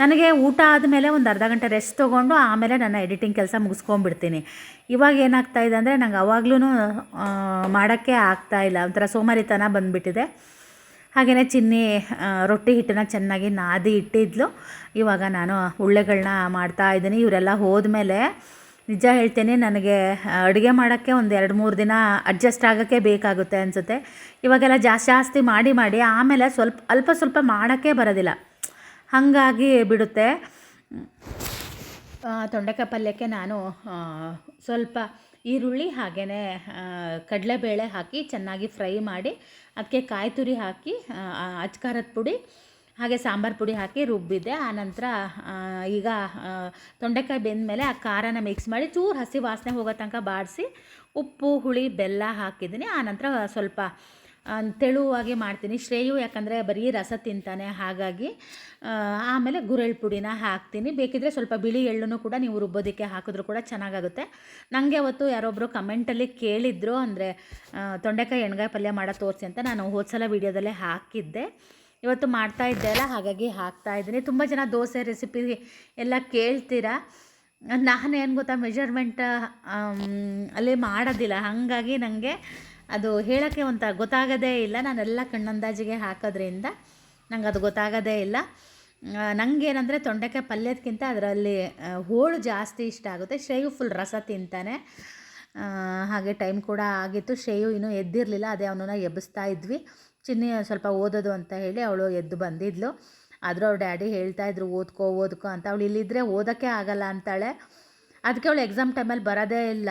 ನನಗೆ ಊಟ ಆದಮೇಲೆ ಒಂದು ಅರ್ಧ ಗಂಟೆ ರೆಸ್ಟ್ ತೊಗೊಂಡು ಆಮೇಲೆ ನನ್ನ ಎಡಿಟಿಂಗ್ ಕೆಲಸ ಮುಗಿಸ್ಕೊಂಬಿಡ್ತೀನಿ ಇವಾಗ ಏನಾಗ್ತಾ ಇದೆ ಅಂದರೆ ನಂಗೆ ಅವಾಗ್ಲೂ ಮಾಡೋಕ್ಕೆ ಆಗ್ತಾಯಿಲ್ಲ ಒಂಥರ ಸೋಮಾರಿತನ ಬಂದುಬಿಟ್ಟಿದೆ. ಹಾಗೆಯೇ ಚಿನ್ನಿ ರೊಟ್ಟಿ ಹಿಟ್ಟನ್ನ ಚೆನ್ನಾಗಿ ನಾದಿ ಇಟ್ಟಿದ್ಲು. ಇವಾಗ ನಾನು ಉಳ್ಳೆಗಳನ್ನ ಮಾಡ್ತಾ ಇದ್ದೀನಿ. ಇವರೆಲ್ಲ ಹೋದ್ಮೇಲೆ ನಿಜ ಹೇಳ್ತೇನೆ, ನನಗೆ ಅಡುಗೆ ಮಾಡೋಕ್ಕೆ ಒಂದು ಎರಡು ಮೂರು ದಿನ ಅಡ್ಜಸ್ಟ್ ಆಗೋಕ್ಕೆ ಬೇಕಾಗುತ್ತೆ ಅನಿಸುತ್ತೆ. ಇವಾಗೆಲ್ಲ ಜಾಸ್ತಿ ಜಾಸ್ತಿ ಮಾಡಿ ಮಾಡಿ ಆಮೇಲೆ ಸ್ವಲ್ಪ, ಅಲ್ಪ ಸ್ವಲ್ಪ ಮಾಡೋಕ್ಕೆ ಬರೋದಿಲ್ಲ. ಹಾಗಾಗಿ ಬಿಡುತ್ತೆ. ತೊಂಡೆಕಾಯಿ ಪಲ್ಯಕ್ಕೆ ನಾನು ಸ್ವಲ್ಪ ಈರುಳ್ಳಿ ಹಾಗೆಯೇ ಕಡಲೆಬೇಳೆ ಹಾಕಿ ಚೆನ್ನಾಗಿ ಫ್ರೈ ಮಾಡಿ ಅದಕ್ಕೆ ಕಾಯಿ ತುರಿ ಹಾಕಿ ಅಚ್ಕಾರದ ಪುಡಿ, ಹಾಗೆ ಸಾಂಬಾರು ಪುಡಿ ಹಾಕಿ ರುಬ್ಬಿದ್ದೆ ಆನಂತರ ಈಗ ತೊಂಡೆಕಾಯಿ ಬೆಂದಮೇಲೆ ಆ ಖಾರನ ಮಿಕ್ಸ್ ಮಾಡಿ ಚೂರು ಹಸಿ ವಾಸನೆ ಹೋಗೋ ತನಕ ಬಾಡಿಸಿ ಉಪ್ಪು, ಹುಳಿ, ಬೆಲ್ಲ ಹಾಕಿದ್ದೀನಿ. ಆನಂತರ ಸ್ವಲ್ಪ ತೆಳುವಾಗಿ ಮಾಡ್ತೀನಿ. ಶ್ರೇಯು ಯಾಕಂದರೆ ಬರೀ ರಸ ತಿಂತಾನೆ, ಹಾಗಾಗಿ ಆಮೇಲೆ ಗುರೆಳ್ ಪುಡಿನ ಹಾಕ್ತೀನಿ. ಬೇಕಿದ್ರೆ ಸ್ವಲ್ಪ ಬಿಳಿ ಎಳ್ಳನ್ನು ಕೂಡ ನೀವು ರುಬ್ಬೋದಕ್ಕೆ ಹಾಕಿದ್ರು ಕೂಡ ಚೆನ್ನಾಗಾಗುತ್ತೆ. ನನಗೆ ಅವತ್ತು ಯಾರೊಬ್ಬರು ಕಮೆಂಟಲ್ಲಿ ಕೇಳಿದ್ರು ಅಂದರೆ ತೊಂಡೆಕಾಯಿ ಎಣ್ಗಾಯಿ ಪಲ್ಯ ಮಾಡೋ ತೋರಿಸಿ ಅಂತ ನಾನು ಹೋದ ಸಲ ವೀಡಿಯೋದಲ್ಲೇ ಹಾಕಿದ್ದೆ. ಇವತ್ತು ಮಾಡ್ತಾ ಇದ್ದೆ ಅಲ್ಲ, ಹಾಗಾಗಿ ಹಾಕ್ತಾ ಇದ್ದೀನಿ. ತುಂಬ ಜನ ದೋಸೆ ರೆಸಿಪಿ ಎಲ್ಲ ಕೇಳ್ತೀರಾ? ನಾನು ಏನು ಗೊತ್ತಾ ಮೆಜರ್ಮೆಂಟ್ ಅಲ್ಲಿ ಮಾಡೋದಿಲ್ಲ. ಹಾಗಾಗಿ ನನಗೆ ಅದು ಹೇಳೋಕ್ಕೆ ಅಂತ ಗೊತ್ತಾಗೋದೇ ಇಲ್ಲ. ನಾನೆಲ್ಲ ಕಣ್ಣಂದಾಜಿಗೆ ಹಾಕೋದ್ರಿಂದ ನಂಗೆ ಅದು ಗೊತ್ತಾಗೋದೇ ಇಲ್ಲ. ನನಗೇನಂದರೆ ತೊಂಡೆಕಾಯಿ ಪಲ್ಯದಕ್ಕಿಂತ ಅದರಲ್ಲಿ ಹೋಳು ಜಾಸ್ತಿ ಇಷ್ಟ ಆಗುತ್ತೆ. ಶ್ರೇಯು ಫುಲ್ ರಸ ತಿಂತಾನೆ. ಹಾಗೆ ಟೈಮ್ ಕೂಡ ಆಗಿತ್ತು. ಶ್ರೇಯು ಇನ್ನೂ ಎದ್ದಿರಲಿಲ್ಲ. ಅದೇ ಅವನನ್ನ ಎಬ್ಬಿಸ್ತಾ ಇದ್ವಿ. ಚಿನ್ನಿ ಸ್ವಲ್ಪ ಓದೋದು ಅಂತ ಹೇಳಿ ಅವಳು ಎದ್ದು ಬಂದಿದ್ಲು. ಆದರೂ ಅವ್ರ ಡ್ಯಾಡಿ ಹೇಳ್ತಾ ಇದ್ರು, ಓದ್ಕೋ ಓದ್ಕೋ ಅಂತ. ಅವಳು ಇಲ್ಲಿದ್ದರೆ ಓದೋಕ್ಕೆ ಆಗಲ್ಲ ಅಂತಾಳೆ. ಅದಕ್ಕೆ ಅವಳು ಎಕ್ಸಾಮ್ ಟೈಮಲ್ಲಿ ಬರೋದೇ ಇಲ್ಲ.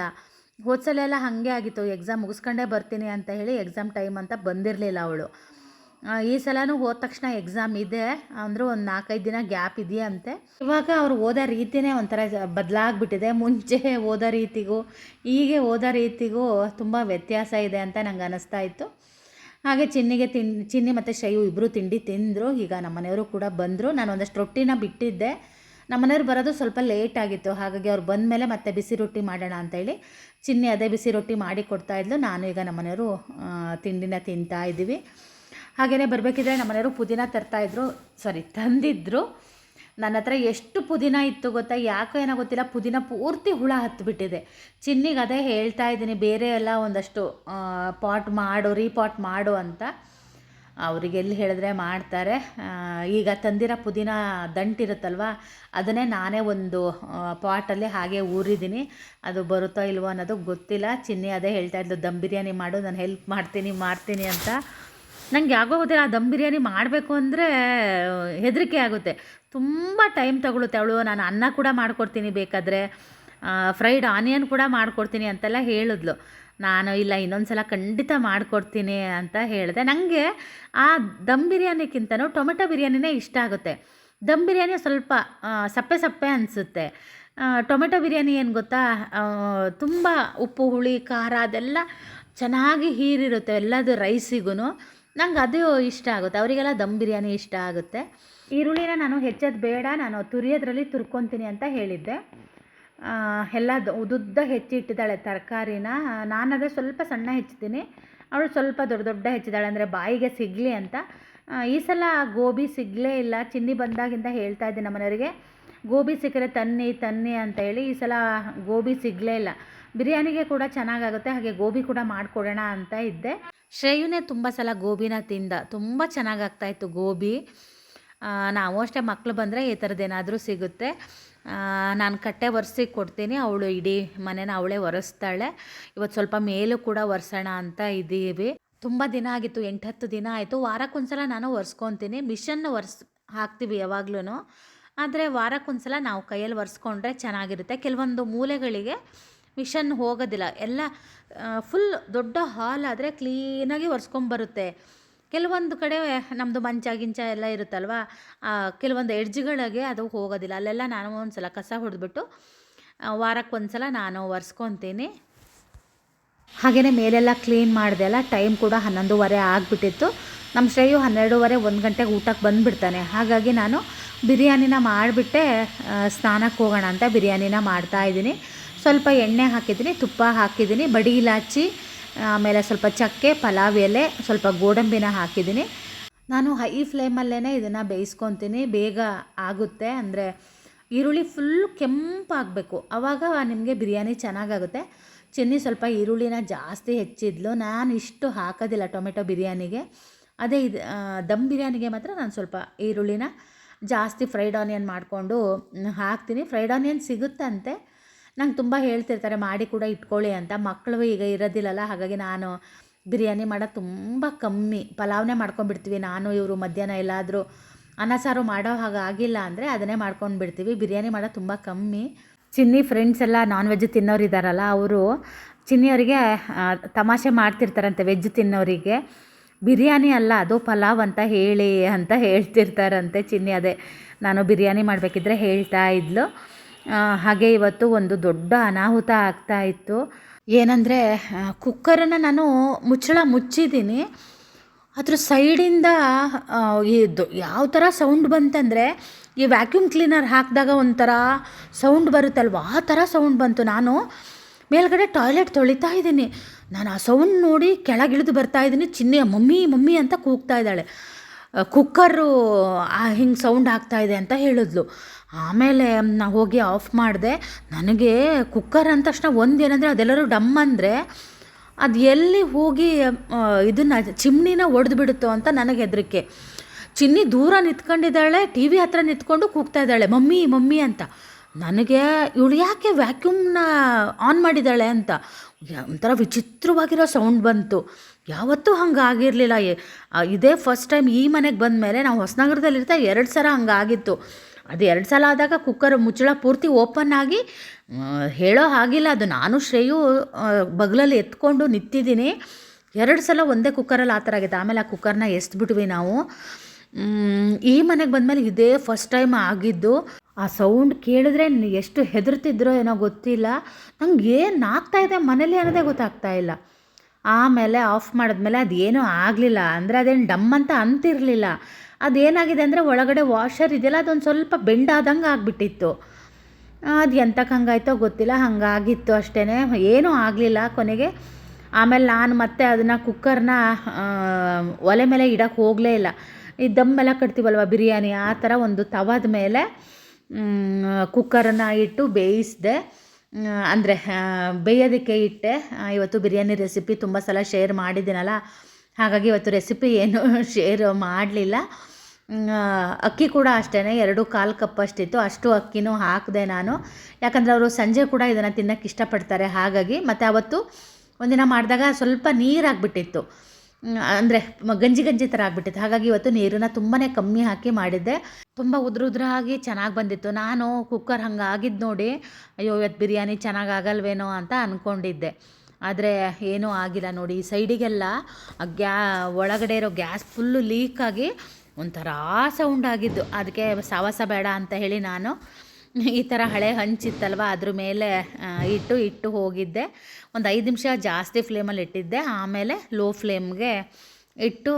ಹೋದ್ಸಲ ಎಲ್ಲ ಹಾಗೆ ಆಗಿತ್ತು ಎಕ್ಸಾಮ್ ಮುಗಿಸ್ಕೊಂಡೇ ಬರ್ತೀನಿ ಅಂತ ಹೇಳಿ ಎಕ್ಸಾಮ್ ಟೈಮ್ ಅಂತ ಬಂದಿರಲಿಲ್ಲ ಅವಳು. ಈ ಸಲನೂ ಹೋದ ತಕ್ಷಣ ಎಕ್ಸಾಮ್ ಇದೆ, ಅಂದರೂ ಒಂದು ನಾಲ್ಕೈದು ದಿನ ಗ್ಯಾಪ್ ಇದೆಯಂತೆ. ಇವಾಗ ಅವ್ರು ಓದೋ ರೀತಿನೇ ಒಂಥರ ಬದಲಾಗ್ಬಿಟ್ಟಿದೆ. ಮುಂಚೆ ಓದೋ ರೀತಿಗೂ, ಹೀಗೆ ಓದೋ ರೀತಿಗೂ ತುಂಬ ವ್ಯತ್ಯಾಸ ಇದೆ ಅಂತ ನಂಗೆ ಅನ್ನಿಸ್ತಾ ಇತ್ತು. ಹಾಗೆ ಚಿನ್ನಿಗೆ ತಿನ್, ಚಿನ್ನಿ ಮತ್ತು ಶೈವು ಇಬ್ಬರು ತಿಂಡಿ ತಿಂದರು. ಈಗ ನಮ್ಮ ಮನೆಯವರು ಕೂಡ ಬಂದರು. ನಾನು ಒಂದಷ್ಟು ರೊಟ್ಟಿನ ಬಿಟ್ಟಿದ್ದೆ. ನಮ್ಮ ಮನೆಯವ್ರು ಬರೋದು ಸ್ವಲ್ಪ ಲೇಟ್ ಆಗಿತ್ತು. ಹಾಗಾಗಿ ಅವ್ರು ಬಂದ ಮೇಲೆ ಮತ್ತೆ ಬಿಸಿ ರೊಟ್ಟಿ ಮಾಡೋಣ ಅಂತೇಳಿ ಚಿನ್ನಿ ಅದೇ ಬಿಸಿ ರೊಟ್ಟಿ ಮಾಡಿ ಕೊಡ್ತಾ ಇದ್ಲು. ನಾನು ಈಗ ನಮ್ಮ ಮನೆಯವರು ತಿಂಡಿನ ತಿಂತಾ ಇದ್ದೀವಿ. ಹಾಗೆಯೇ ಬರಬೇಕಿದ್ರೆ ನಮ್ಮ ಮನೆಯವರು ಪುದೀನ ತರ್ತಾಯಿದ್ರು ಸಾರಿ ತಂದಿದ್ದರು ನನ್ನ ಹತ್ರ ಎಷ್ಟು ಪುದೀನ ಇತ್ತು ಗೊತ್ತಾ? ಯಾಕೋ ಏನೋ ಗೊತ್ತಿಲ್ಲ. ಪುದೀನ ಪೂರ್ತಿ ಹುಳ ಹತ್ತಿಬಿಟ್ಟಿದೆ ಚಿನ್ನಿಗೆ ಅದೇ ಹೇಳ್ತಾ ಇದ್ದೀನಿ, ಬೇರೆ ಎಲ್ಲ ಒಂದಷ್ಟು ಪಾಟ್ ಮಾಡು ರೀಪಾಟ್ ಮಾಡು ಅಂತ. ಅವ್ರಿಗೆ ಎಲ್ಲಿ ಹೇಳಿದ್ರೆ ಮಾಡ್ತಾರೆ. ಈಗ ತಂದಿರೋ ಪುದೀನ ದಂಟಿರುತ್ತಲ್ವ, ಅದನ್ನೇ ನಾನೇ ಒಂದು ಪಾಟಲ್ಲಿ ಹಾಗೆ ಊರಿದ್ದೀನಿ. ಅದು ಬರುತ್ತೋ ಇಲ್ವೋ ಅನ್ನೋದು ಗೊತ್ತಿಲ್ಲ. ಚಿನ್ನಿ ಅದೇ ಹೇಳ್ತಾ ಇದ್ಲು, ದಮ್ ಬಿರಿಯಾನಿ ಮಾಡು, ನಾನು ಹೆಲ್ಪ್ ಮಾಡ್ತೀನಿ ಮಾಡ್ತೀನಿ ಅಂತ. ನಂಗೆ ಯಾಕೋ ಗೊತ್ತಿಲ್ಲ, ಆ ದಮ್ ಬಿರಿಯಾನಿ ಮಾಡಬೇಕು ಅಂದರೆ, ಹೆದರಿಕೆ ಆಗುತ್ತೆ. ತುಂಬ ಟೈಮ್ ತಗೊಳುತ್ತೆ ಅವಳು. ನಾನು ಅನ್ನ ಕೂಡ ಮಾಡಿಕೊಡ್ತೀನಿ ಬೇಕಾದರೆ. ಫ್ರೈಡ್ ಆನಿಯನ್ ಕೂಡ ಮಾಡಿಕೊಡ್ತೀನಿ ಅಂತೆಲ್ಲ ಹೇಳಿದ್ಲು. ನಾನು ಇಲ್ಲ ಇನ್ನೊಂದು ಸಲ ಖಂಡಿತ ಮಾಡಿಕೊಡ್ತೀನಿ ಅಂತ ಹೇಳಿದೆ. ನನಗೆ ಆ ದಮ್ ಬಿರಿಯಾನಿಗಿಂತನೂ ಟೊಮೆಟೊ ಬಿರಿಯಾನಿನೇ ಇಷ್ಟ ಆಗುತ್ತೆ. ದಮ್ ಬಿರಿಯಾನಿ ಸ್ವಲ್ಪ ಸಪ್ಪೆ ಸಪ್ಪೆ ಅನಿಸುತ್ತೆ. ಟೊಮೆಟೊ ಬಿರಿಯಾನಿ ಏನು ಗೊತ್ತಾ? ತುಂಬ ಉಪ್ಪು, ಹುಳಿ, ಖಾರ ಅದೆಲ್ಲ ಚೆನ್ನಾಗಿ ಹೀರಿರುತ್ತೆ ಎಲ್ಲದು ರೈಸಿಗೂ ನಂಗೆ ಅದು ಇಷ್ಟ ಆಗುತ್ತೆ. ಅವರಿಗೆಲ್ಲ ದಮ್ ಬಿರಿಯಾನಿ ಇಷ್ಟ ಆಗುತ್ತೆ. ಈರುಳ್ಳಿನ ನಾನು ಹೆಚ್ಚೋದು ಬೇಡ, ನಾನು ತುರಿಯೋದ್ರಲ್ಲಿ ತುರ್ಕೊತೀನಿ ಅಂತ ಹೇಳಿದ್ದೆ. ಎಲ್ಲ ದ- ಉದುದ್ದ ಹೆಚ್ಚಿಟ್ಟಿದ್ದಾಳೆ ತರಕಾರಿನ. ನಾನದೇ ಸ್ವಲ್ಪ ಸಣ್ಣ ಹೆಚ್ಚಿದ್ದೀನಿ. ಅವಳು ಸ್ವಲ್ಪ ದೊಡ್ಡ ದೊಡ್ಡ ಹೆಚ್ಚಿದ್ದಾಳೆ ಅಂದರೆ ಬಾಯಿಗೆ ಸಿಗಲಿ ಅಂತ. ಈ ಸಲ ಗೋಬಿ ಸಿಗಲೇ ಇಲ್ಲ. ಚಿನ್ನಿ ಬಂದಾಗಿಂದ ಹೇಳ್ತಾ ಇದ್ದೆ ನಮ್ಮ ಮನೆಯವರಿಗೆ ಗೋಬಿ ಸಿಕ್ಕರೆ ತನ್ನಿ ತನ್ನಿ ಅಂತ ಹೇಳಿ ಈ ಸಲ ಗೋಬಿ ಸಿಗಲೇ ಇಲ್ಲ. ಬಿರಿಯಾನಿಗೆ ಕೂಡ ಚೆನ್ನಾಗಾಗುತ್ತೆ. ಹಾಗೆ ಗೋಬಿ ಕೂಡ ಮಾಡಿಕೊಡೋಣ ಅಂತ ಇದ್ದೆ. ಶ್ರೇಯುನೇ ತುಂಬ ಸಲ ಗೋಬಿನ ತಿಂದ. ತುಂಬ ಚೆನ್ನಾಗಾಗ್ತಾಯಿತ್ತು ಗೋಬಿ. ನಾವು ಅಷ್ಟೇ ಮಕ್ಕಳು ಬಂದರೆ ಈ ಥರದ್ದೇನಾದರೂ ಸಿಗುತ್ತೆ. ನಾನು ಕಟ್ಟೆ ಒರೆಸಿ ಕೊಡ್ತೀನಿ, ಅವಳು ಇಡೀ ಮನೇನ ಅವಳೇ ಒರೆಸ್ತಾಳೆ. ಇವತ್ತು ಸ್ವಲ್ಪ ಮೇಲೂ ಕೂಡ ಒರೆಸೋಣ ಅಂತ ಇದ್ದೀವಿ ತುಂಬ ದಿನ ಆಗಿತ್ತು ಎಂಟು ಹತ್ತು ದಿನ ಆಯಿತು. ವಾರಕ್ಕೊಂದ್ಸಲ ನಾನು ಒರೆಸ್ಕೊತೀನಿ. ಮಿಷನ್ನ ಒರೆಸ್ ಹಾಕ್ತೀವಿ ಯಾವಾಗ್ಲೂ ಆದರೆ ವಾರಕ್ಕೊಂದ್ಸಲ ನಾವು ಕೈಯಲ್ಲಿ ಒರೆಸ್ಕೊಂಡ್ರೆ ಚೆನ್ನಾಗಿರುತ್ತೆ. ಕೆಲವೊಂದು ಮೂಲೆಗಳಿಗೆ ಮಿಷನ್ ಹೋಗೋದಿಲ್ಲ. ಎಲ್ಲ ಫುಲ್ ದೊಡ್ಡ ಹಾಲ್ ಆದರೆ ಕ್ಲೀನಾಗಿ ಒರೆಸ್ಕೊಂಬರುತ್ತೆ. ಕೆಲವೊಂದು ಕಡೆ ನಮ್ಮದು ಮಂಚ ಗಿಂಚ ಎಲ್ಲ ಇರುತ್ತಲ್ವ ಕೆಲವೊಂದು ಎಡ್ಜ್ಗಳಿಗೆ ಅದು ಹೋಗೋದಿಲ್ಲ. ಅಲ್ಲೆಲ್ಲ ನಾನು ಒಂದು ಸಲ ಕಸ ಹೊಡೆದ್ಬಿಟ್ಟು ವಾರಕ್ಕೊಂದ್ಸಲ ನಾನು ಒರೆಸ್ಕೊತೀನಿ. ಹಾಗೆಯೇ ಮೇಲೆಲ್ಲ ಕ್ಲೀನ್ ಮಾಡಿದೆ ಅಲ್ಲ ಟೈಮ್ ಕೂಡ ಹನ್ನೊಂದುವರೆ ಆಗಿಬಿಟ್ಟಿತ್ತು. ನಮ್ಮ ಶ್ರೇಯು ಹನ್ನೆರಡೂವರೆ, ಒಂದು ಗಂಟೆಗೆ ಊಟಕ್ಕೆ ಬಂದುಬಿಡ್ತಾನೆ. ಹಾಗಾಗಿ ನಾನು ಬಿರಿಯಾನಿನ ಮಾಡಿಬಿಟ್ಟೆ ಸ್ನಾನಕ್ಕೆ ಹೋಗೋಣ ಅಂತ ಬಿರಿಯಾನಿನ ಮಾಡ್ತಾಯಿದ್ದೀನಿ ಸ್ವಲ್ಪ ಎಣ್ಣೆ ಹಾಕಿದ್ದೀನಿ, ತುಪ್ಪ ಹಾಕಿದ್ದೀನಿ, ಬಡಿ ಇಲಾಚಿ ಆಮೇಲೆ ಸ್ವಲ್ಪ ಚಕ್ಕೆ, ಪಲಾವ್ ಎಲೆ, ಸ್ವಲ್ಪ ಗೋಡಂಬಿನ ಹಾಕಿದ್ದೀನಿ. ನಾನು ಹೈ ಫ್ಲೇಮಲ್ಲೇ ಇದನ್ನು ಬೇಯಿಸ್ಕೊತೀನಿ. ಬೇಗ ಆಗುತ್ತೆ. ಅಂದರೆ ಈರುಳ್ಳಿ ಫುಲ್ ಕೆಂಪಾಗಬೇಕು. ಆವಾಗ ನಿಮಗೆ ಬಿರಿಯಾನಿ ಚೆನ್ನಾಗಾಗುತ್ತೆ. ಚಿನ್ನಿ ಸ್ವಲ್ಪ ಈರುಳ್ಳಿನ ಜಾಸ್ತಿ ಹೆಚ್ಚಿದ್ಲು. ನಾನು ಇಷ್ಟು ಹಾಕೋದಿಲ್ಲ ಟೊಮೆಟೊ ಬಿರಿಯಾನಿಗೆ. ಅದೇ ಇದು ದಮ್ ಬಿರಿಯಾನಿಗೆ ಮಾತ್ರ ನಾನು ಸ್ವಲ್ಪ ಈರುಳ್ಳಿನ ಜಾಸ್ತಿ ಫ್ರೈಡ್ ಆನಿಯನ್ ಮಾಡಿಕೊಂಡು ಹಾಕ್ತೀನಿ. ಫ್ರೈಡ್ ಆನಿಯನ್ ಸಿಗುತ್ತಂತೆ. ನಂಗೆ ತುಂಬ ಹೇಳ್ತಿರ್ತಾರೆ, ಮಾಡಿ ಕೂಡ ಇಟ್ಕೊಳ್ಳಿ ಅಂತ. ಮಕ್ಕಳು ಈಗ ಇರೋದಿಲ್ಲಲ್ಲ, ಹಾಗಾಗಿ ನಾನು ಬಿರಿಯಾನಿ ಮಾಡೋದು ತುಂಬ ಕಮ್ಮಿ. ಪಲಾವ್ನೇ ಮಾಡ್ಕೊಂಡ್ಬಿಡ್ತೀವಿ ನಾನು, ಇವರು, ಮಧ್ಯಾಹ್ನ ಎಲ್ಲಾದರೂ. ಅನ್ನ, ಸಾರು ಮಾಡೋ ಹಾಗೆ ಆಗಿಲ್ಲ ಅಂದರೆ ಅದನ್ನೇ ಮಾಡ್ಕೊಂಡು ಬಿಡ್ತೀವಿ ಬಿರಿಯಾನಿ ಮಾಡೋದು ತುಂಬ ಕಮ್ಮಿ. ಚಿನ್ನಿ ಫ್ರೆಂಡ್ಸ್ ಎಲ್ಲ ನಾನ್ ವೆಜ್ ತಿನ್ನೋರು ಇದ್ದಾರಲ್ಲ ಅವರು ಚಿನ್ನಿಯವರಿಗೆ ತಮಾಷೆ ಮಾಡ್ತಿರ್ತಾರಂತೆ ವೆಜ್ ತಿನ್ನೋರಿಗೆ. ಬಿರಿಯಾನಿ ಅಲ್ಲ, ಅದು ಪಲಾವ್ ಅಂತ ಹೇಳಿ ಅಂತ ಹೇಳ್ತಿರ್ತಾರಂತೆ ಚಿನ್ನಿ. ಅದೇ, ನಾನು ಬಿರಿಯಾನಿ ಮಾಡಬೇಕಿದ್ರೆ ಹೇಳ್ತಾ ಇದ್ಲು. ಹಾಗೆ ಇವತ್ತು ಒಂದು ದೊಡ್ಡ ಅನಾಹುತ ಆಗ್ತಾ ಇತ್ತು. ಏನಂದರೆ ಕುಕ್ಕರನ್ನು ನಾನು ಮುಚ್ಚಳ ಮುಚ್ಚಿದ್ದೀನಿ. ಅದ್ರ ಸೈಡಿಂದ ಇದು ಯಾವ ಥರ ಸೌಂಡ್ ಬಂತಂದರೆ ಈ ವ್ಯಾಕ್ಯೂಮ್ ಕ್ಲೀನರ್ ಹಾಕಿದಾಗ ಒಂಥರ ಸೌಂಡ್ ಬರುತ್ತಲ್ವ? ಆ ಥರ ಸೌಂಡ್ ಬಂತು. ನಾನು ಮೇಲ್ಗಡೆ ಟಾಯ್ಲೆಟ್ ತೊಳಿತಾ ಇದ್ದೀನಿ. ನಾನು ಆ ಸೌಂಡ್ ನೋಡಿ ಕೆಳಗಿಳಿದು ಬರ್ತಾ ಇದ್ದೀನಿ. ಚಿನ್ನಿ, ಮಮ್ಮಿ ಮಮ್ಮಿ ಅಂತ ಕೂಗ್ತಾ ಇದ್ದಾಳೆ. ಕುಕ್ಕರು ಹಿಂಗೆ ಸೌಂಡ್ ಆಗ್ತಾ ಇದೆ ಅಂತ ಹೇಳಿದ್ಲು. ಆಮೇಲೆ ನಾ ಹೋಗಿ ಆಫ್ ಮಾಡಿದೆ. ನನಗೆ ಕುಕ್ಕರ್ ಅಂದ ತಕ್ಷಣ ಒಂದು ಏನಂದರೆ ಅದೆಲ್ಲರೂ ಡಮ್ ಅಂದರೆ ಅದು ಎಲ್ಲಿ ಹೋಗಿ ಇದನ್ನು ಚಿಮ್ನಿನ ಒಡೆದು ಬಿಡುತ್ತೋ ಅಂತ ನನಗೆ ಹೆದರಿಕೆ. ಚಿನ್ನಿ ದೂರ ನಿಂತ್ಕೊಂಡಿದ್ದಾಳೆ ಟಿ ವಿ ಹತ್ರ ನಿಂತ್ಕೊಂಡು ಕೂಗ್ತಾ ಇದ್ದಾಳೆ, ಮಮ್ಮಿ ಮಮ್ಮಿ ಅಂತ. ನನಗೆ ಇವಳು ಯಾಕೆ ವ್ಯಾಕ್ಯೂಮ್ನ ಆನ್ ಮಾಡಿದ್ದಾಳೆ ಅಂತ. ಒಂಥರ ವಿಚಿತ್ರವಾಗಿರೋ ಸೌಂಡ್ ಬಂತು. ಯಾವತ್ತೂ ಹಂಗೆ ಆಗಿರಲಿಲ್ಲ ಇದೇ ಫಸ್ಟ್ ಟೈಮ್ ಈ ಮನೆಗೆ ಬಂದ ಮೇಲೆ ನಾವು ಹೊಸನಗರದಲ್ಲಿರ್ತಾ ಎರಡು ಸಲ ಹಂಗಾಗಿತ್ತು. ಅದು ಎರಡು ಸಲ ಆದಾಗ ಕುಕ್ಕರ್ ಮುಚ್ಚಳ ಪೂರ್ತಿ ಓಪನ್ ಆಗಿ ಹೇಳೋ ಹಾಗಿಲ್ಲ. ಅದು ನಾನು ಶ್ರೇಯು ಬಗ್ಲಲ್ಲಿ ಎತ್ಕೊಂಡು ನಿಂತಿದ್ದೀನಿ. ಎರಡು ಸಲ ಒಂದೇ ಕುಕ್ಕರಲ್ಲಿ ಆ ಥರ ಆಗಿತ್ತು ಆಮೇಲೆ ಆ ಕುಕ್ಕರ್ನ ಎಸ್ಬಿಟ್ವಿ ನಾವು. ಈ ಮನೆಗೆ ಬಂದಮೇಲೆ ಇದೇ ಫಸ್ಟ್ ಟೈಮ್ ಆಗಿದ್ದು. ಆ ಸೌಂಡ್ ಕೇಳಿದ್ರೆ ಎಷ್ಟು ಹೆದರ್ತಿದ್ರೋ ಏನೋ ಗೊತ್ತಿಲ್ಲ. ನಂಗೆ ಏನು ಆಗ್ತಾಯಿದೆ ಮನೇಲಿ ಅನ್ನೋದೇ ಗೊತ್ತಾಗ್ತಾ ಇಲ್ಲ. ಆಮೇಲೆ ಆಫ್ ಮಾಡಿದ್ಮೇಲೆ ಅದೇನೂ ಆಗಲಿಲ್ಲ. ಅಂದರೆ ಅದೇನು ಡಮ್ ಅಂತ ಅಂತಿರಲಿಲ್ಲ. ಅದೇನಾಗಿದೆ ಅಂದರೆ ಒಳಗಡೆ ವಾಷರ್ ಇದೆಯಲ್ಲ, ಅದೊಂದು ಸ್ವಲ್ಪ ಬೆಂಡಾದಂಗೆ ಆಗಿಬಿಟ್ಟಿತ್ತು. ಅದು ಎಂತಕ್ಕೆ ಹಂಗಾಯ್ತೋ ಗೊತ್ತಿಲ್ಲ, ಹಂಗಾಗಿತ್ತು ಅಷ್ಟೇ ಏನೂ ಆಗಲಿಲ್ಲ ಕೊನೆಗೆ. ಆಮೇಲೆ ನಾನು ಮತ್ತೆ ಅದನ್ನು ಕುಕ್ಕರ್ನ ಒಲೆ ಮೇಲೆ ಇಡೋಕ್ಕೆ ಹೋಗಲೇ ಇಲ್ಲ. ಈ ದಮ್ ಎಲ್ಲ ಕಟ್ತೀವಲ್ವ ಬಿರಿಯಾನಿ, ಆ ಥರ ಒಂದು ತವದ ಮೇಲೆ ಕುಕ್ಕರನ್ನು ಇಟ್ಟು ಬೇಯಿಸಿದೆ. ಅಂದರೆ ಬೇಯೋದಕ್ಕೆ ಇಟ್ಟೆ. ಇವತ್ತು ಬಿರಿಯಾನಿ ರೆಸಿಪಿ ತುಂಬ ಸಲ ಶೇರ್ ಮಾಡಿದ್ದೀನಲ್ಲ. ಹಾಗಾಗಿ ಇವತ್ತು ರೆಸಿಪಿ ಏನು ಶೇರ್ ಮಾಡಲಿಲ್ಲ. ಅಕ್ಕಿ ಕೂಡ ಅಷ್ಟೇ ಎರಡು ಕಾಲು ಕಪ್ ಅಷ್ಟಿತ್ತು, ಅಷ್ಟು ಅಕ್ಕಿನೂ ಹಾಕಿದೆ ನಾನು. ಯಾಕಂದರೆ ಅವರು ಸಂಜೆ ಕೂಡ ಇದನ್ನು ತಿನ್ನೋಕ್ಕೆ ಇಷ್ಟಪಡ್ತಾರೆ, ಹಾಗಾಗಿ. ಮತ್ತು ಅವತ್ತು ಒಂದಿನ ಮಾಡಿದಾಗ ಸ್ವಲ್ಪ ನೀರಾಗ್ಬಿಟ್ಟಿತ್ತು ಅಂದರೆ ಗಂಜಿ ಗಂಜಿ ಥರ ಆಗಿಬಿಟ್ಟಿತ್ತು. ಹಾಗಾಗಿ ಇವತ್ತು ನೀರನ್ನ ತುಂಬಾ ಕಮ್ಮಿ ಹಾಕಿ ಮಾಡಿದ್ದೆ. ತುಂಬ ಉದ್ರ ಉದ್ರಾಗಿ ಚೆನ್ನಾಗಿ ಬಂದಿತ್ತು. ನಾನು ಕುಕ್ಕರ್ ಹಂಗೆ ಆಗಿದ್ದು ನೋಡಿ, ಅಯ್ಯೋ ಇವತ್ತು ಬಿರಿಯಾನಿ ಚೆನ್ನಾಗಿ ಆಗಲ್ವೇನೋ ಅಂತ ಅಂದ್ಕೊಂಡಿದ್ದೆ ಆದರೆ ಏನೂ ಆಗಿಲ್ಲ ನೋಡಿ. ಈ ಸೈಡಿಗೆಲ್ಲ ಗ್ಯಾ, ಒಳಗಡೆ ಇರೋ ಗ್ಯಾಸ್ ಫುಲ್ಲು ಲೀಕಾಗಿ ಒಂಥರ ಸೌಂಡ್ ಆಗಿದ್ದು ಅದಕ್ಕೆ ಸಾವಾಸ ಬೇಡ ಅಂತ ಹೇಳಿ ನಾನು ಈ ಥರ ಹಳೆ ಹಂಚಿತ್ತಲ್ವ? ಅದ್ರ ಮೇಲೆ ಇಟ್ಟು ಇಟ್ಟು ಹೋಗಿದ್ದೆ. ಒಂದು ಐದು ನಿಮಿಷ ಜಾಸ್ತಿ ಫ್ಲೇಮಲ್ಲಿ ಇಟ್ಟಿದ್ದೆ. ಆಮೇಲೆ ಲೋ ಫ್ಲೇಮ್ಗೆ ಇಟ್ಟು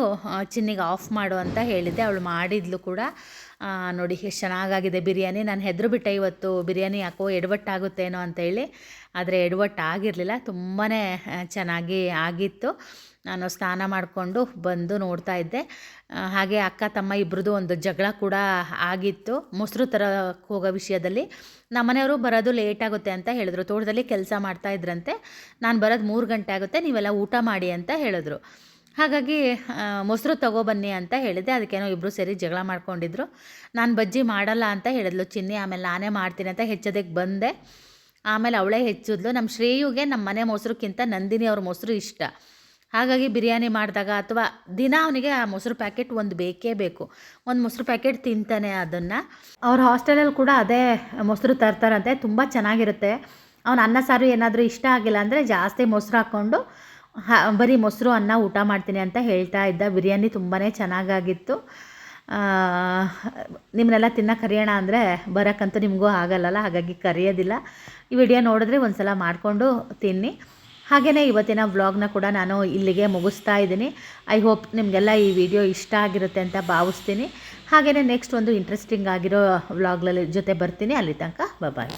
ಚಿನ್ನಿಗೆ ಆಫ್ ಮಾಡು ಅಂತ ಹೇಳಿದ್ದೆ. ಅವಳು ಮಾಡಿದ್ಲು ಕೂಡ. ನೋಡಿ ಎಷ್ಟು ಚೆನ್ನಾಗಾಗಿದೆ ಬಿರಿಯಾನಿ. ನಾನು ಹೆದರು ಬಿಟ್ಟೆ ಇವತ್ತು. ಬಿರಿಯಾನಿ ಯಾಕೋ ಎಡವಟ್ಟಾಗುತ್ತೇನೋ ಅಂತೇಳಿ ಆದರೆ ಎಡವಟ್ಟಾಗಿರಲಿಲ್ಲ. ತುಂಬಾ ಚೆನ್ನಾಗಿ ಆಗಿತ್ತು. ನಾನು ಸ್ನಾನ ಮಾಡಿಕೊಂಡು ಬಂದು ನೋಡ್ತಾ ಇದ್ದೆ. ಹಾಗೆ ಅಕ್ಕ, ತಮ್ಮ ಇಬ್ಬರದು ಒಂದು ಜಗಳ ಕೂಡ ಆಗಿತ್ತು. ಮೊಸರು ತರಕ್ಕೆ ಹೋಗೋ ವಿಷಯದಲ್ಲಿ. ನಮ್ಮನೆಯವರು ಬರೋದು ಲೇಟ್ ಆಗುತ್ತೆ ಅಂತ ಹೇಳಿದ್ರು. ತೋಟದಲ್ಲಿ ಕೆಲಸ ಮಾಡ್ತಾ ಇದ್ರಂತೆ. ನಾನು ಬರೋದು ಮೂರು ಗಂಟೆ ಆಗುತ್ತೆ. ನೀವೆಲ್ಲ ಊಟ ಮಾಡಿ ಅಂತ ಹೇಳಿದ್ರು. ಹಾಗಾಗಿ ಮೊಸರು ತಗೊಬನ್ನಿ ಅಂತ ಹೇಳಿದೆ. ಅದಕ್ಕೇನೋ ಇಬ್ಬರು ಸೇರಿ ಜಗಳ ಮಾಡ್ಕೊಂಡಿದ್ರು. ನಾನು ಬಜ್ಜಿ ಮಾಡಲ್ಲ ಅಂತ ಹೇಳಿದ್ಲು. ಚಿನ್ನಿ ಆಮೇಲೆ ನಾನೇ ಮಾಡ್ತೀನಿ ಅಂತ ಹೆಚ್ಚೋದಕ್ಕೆ ಬಂದೆ. ಆಮೇಲೆ ಅವಳೇ ಹೆಚ್ಚಿದ್ಲು. ನಮ್ಮ ಶ್ರೇಯುಗೆ ನಮ್ಮ ಮನೆ ಮೊಸರುಕ್ಕಿಂತ ನಂದಿನಿ ಅವ್ರ ಮೊಸರು ಇಷ್ಟ. ಹಾಗಾಗಿ ಬಿರಿಯಾನಿ ಮಾಡಿದಾಗ ಅಥವಾ ದಿನ ಅವನಿಗೆ ಆ ಮೊಸರು ಪ್ಯಾಕೆಟ್ ಒಂದು ಬೇಕೇ ಬೇಕು. ಒಂದು ಮೊಸರು ಪ್ಯಾಕೆಟ್ ತಿಂತಾನೆ ಅದನ್ನು. ಅವ್ರ ಹಾಸ್ಟೆಲಲ್ಲಿ ಕೂಡ ಅದೇ ಮೊಸರು ತರ್ತಾರಂತೆ. ತುಂಬ ಚೆನ್ನಾಗಿರುತ್ತೆ. ಅವನ ಅನ್ನ ಸಾರು ಏನಾದರೂ ಇಷ್ಟ ಆಗಿಲ್ಲ ಅಂದರೆ ಜಾಸ್ತಿ ಮೊಸರು ಹಾಕ್ಕೊಂಡು ಬರೀ ಮೊಸರು, ಅನ್ನ, ಊಟ ಮಾಡ್ತೀನಿ ಅಂತ ಹೇಳ್ತಾ ಇದ್ದ. ಬಿರಿಯಾನಿ ತುಂಬಾ ಚೆನ್ನಾಗಾಗಿತ್ತು. ನಿಮ್ಮನ್ನೆಲ್ಲ ತಿನ್ನ ಕರೆಯೋಣ ಅಂದರೆ ಬರೋಕ್ಕಂತೂ ನಿಮಗೂ ಆಗಲ್ಲಲ್ಲ, ಹಾಗಾಗಿ ಕರೆಯೋದಿಲ್ಲ. ಈ ವಿಡಿಯೋ ನೋಡಿದ್ರೆ ಒಂದು ಸಲ ಮಾಡಿಕೊಂಡು ತಿನ್ನಿ. ಹಾಗೆಯೇ ಇವತ್ತಿನ ವ್ಲಾಗ್ನ ಕೂಡ ನಾನು ಇಲ್ಲಿಗೆ ಮುಗಿಸ್ತಾ ಇದ್ದೀನಿ. ಐ ಹೋಪ್ ನಿಮಗೆಲ್ಲ ಈ ವಿಡಿಯೋ ಇಷ್ಟ ಆಗಿರುತ್ತೆ ಅಂತ ಭಾವಿಸ್ತೀನಿ. ಹಾಗೆಯೇ ನೆಕ್ಸ್ಟ್ ಒಂದು ಇಂಟ್ರೆಸ್ಟಿಂಗ್ ಆಗಿರೋ ವ್ಲಾಗ್ನಲ್ಲಿ ಜೊತೆ ಬರ್ತೀನಿ. ಅಲ್ಲಿ ತನಕ ಬಾಯ್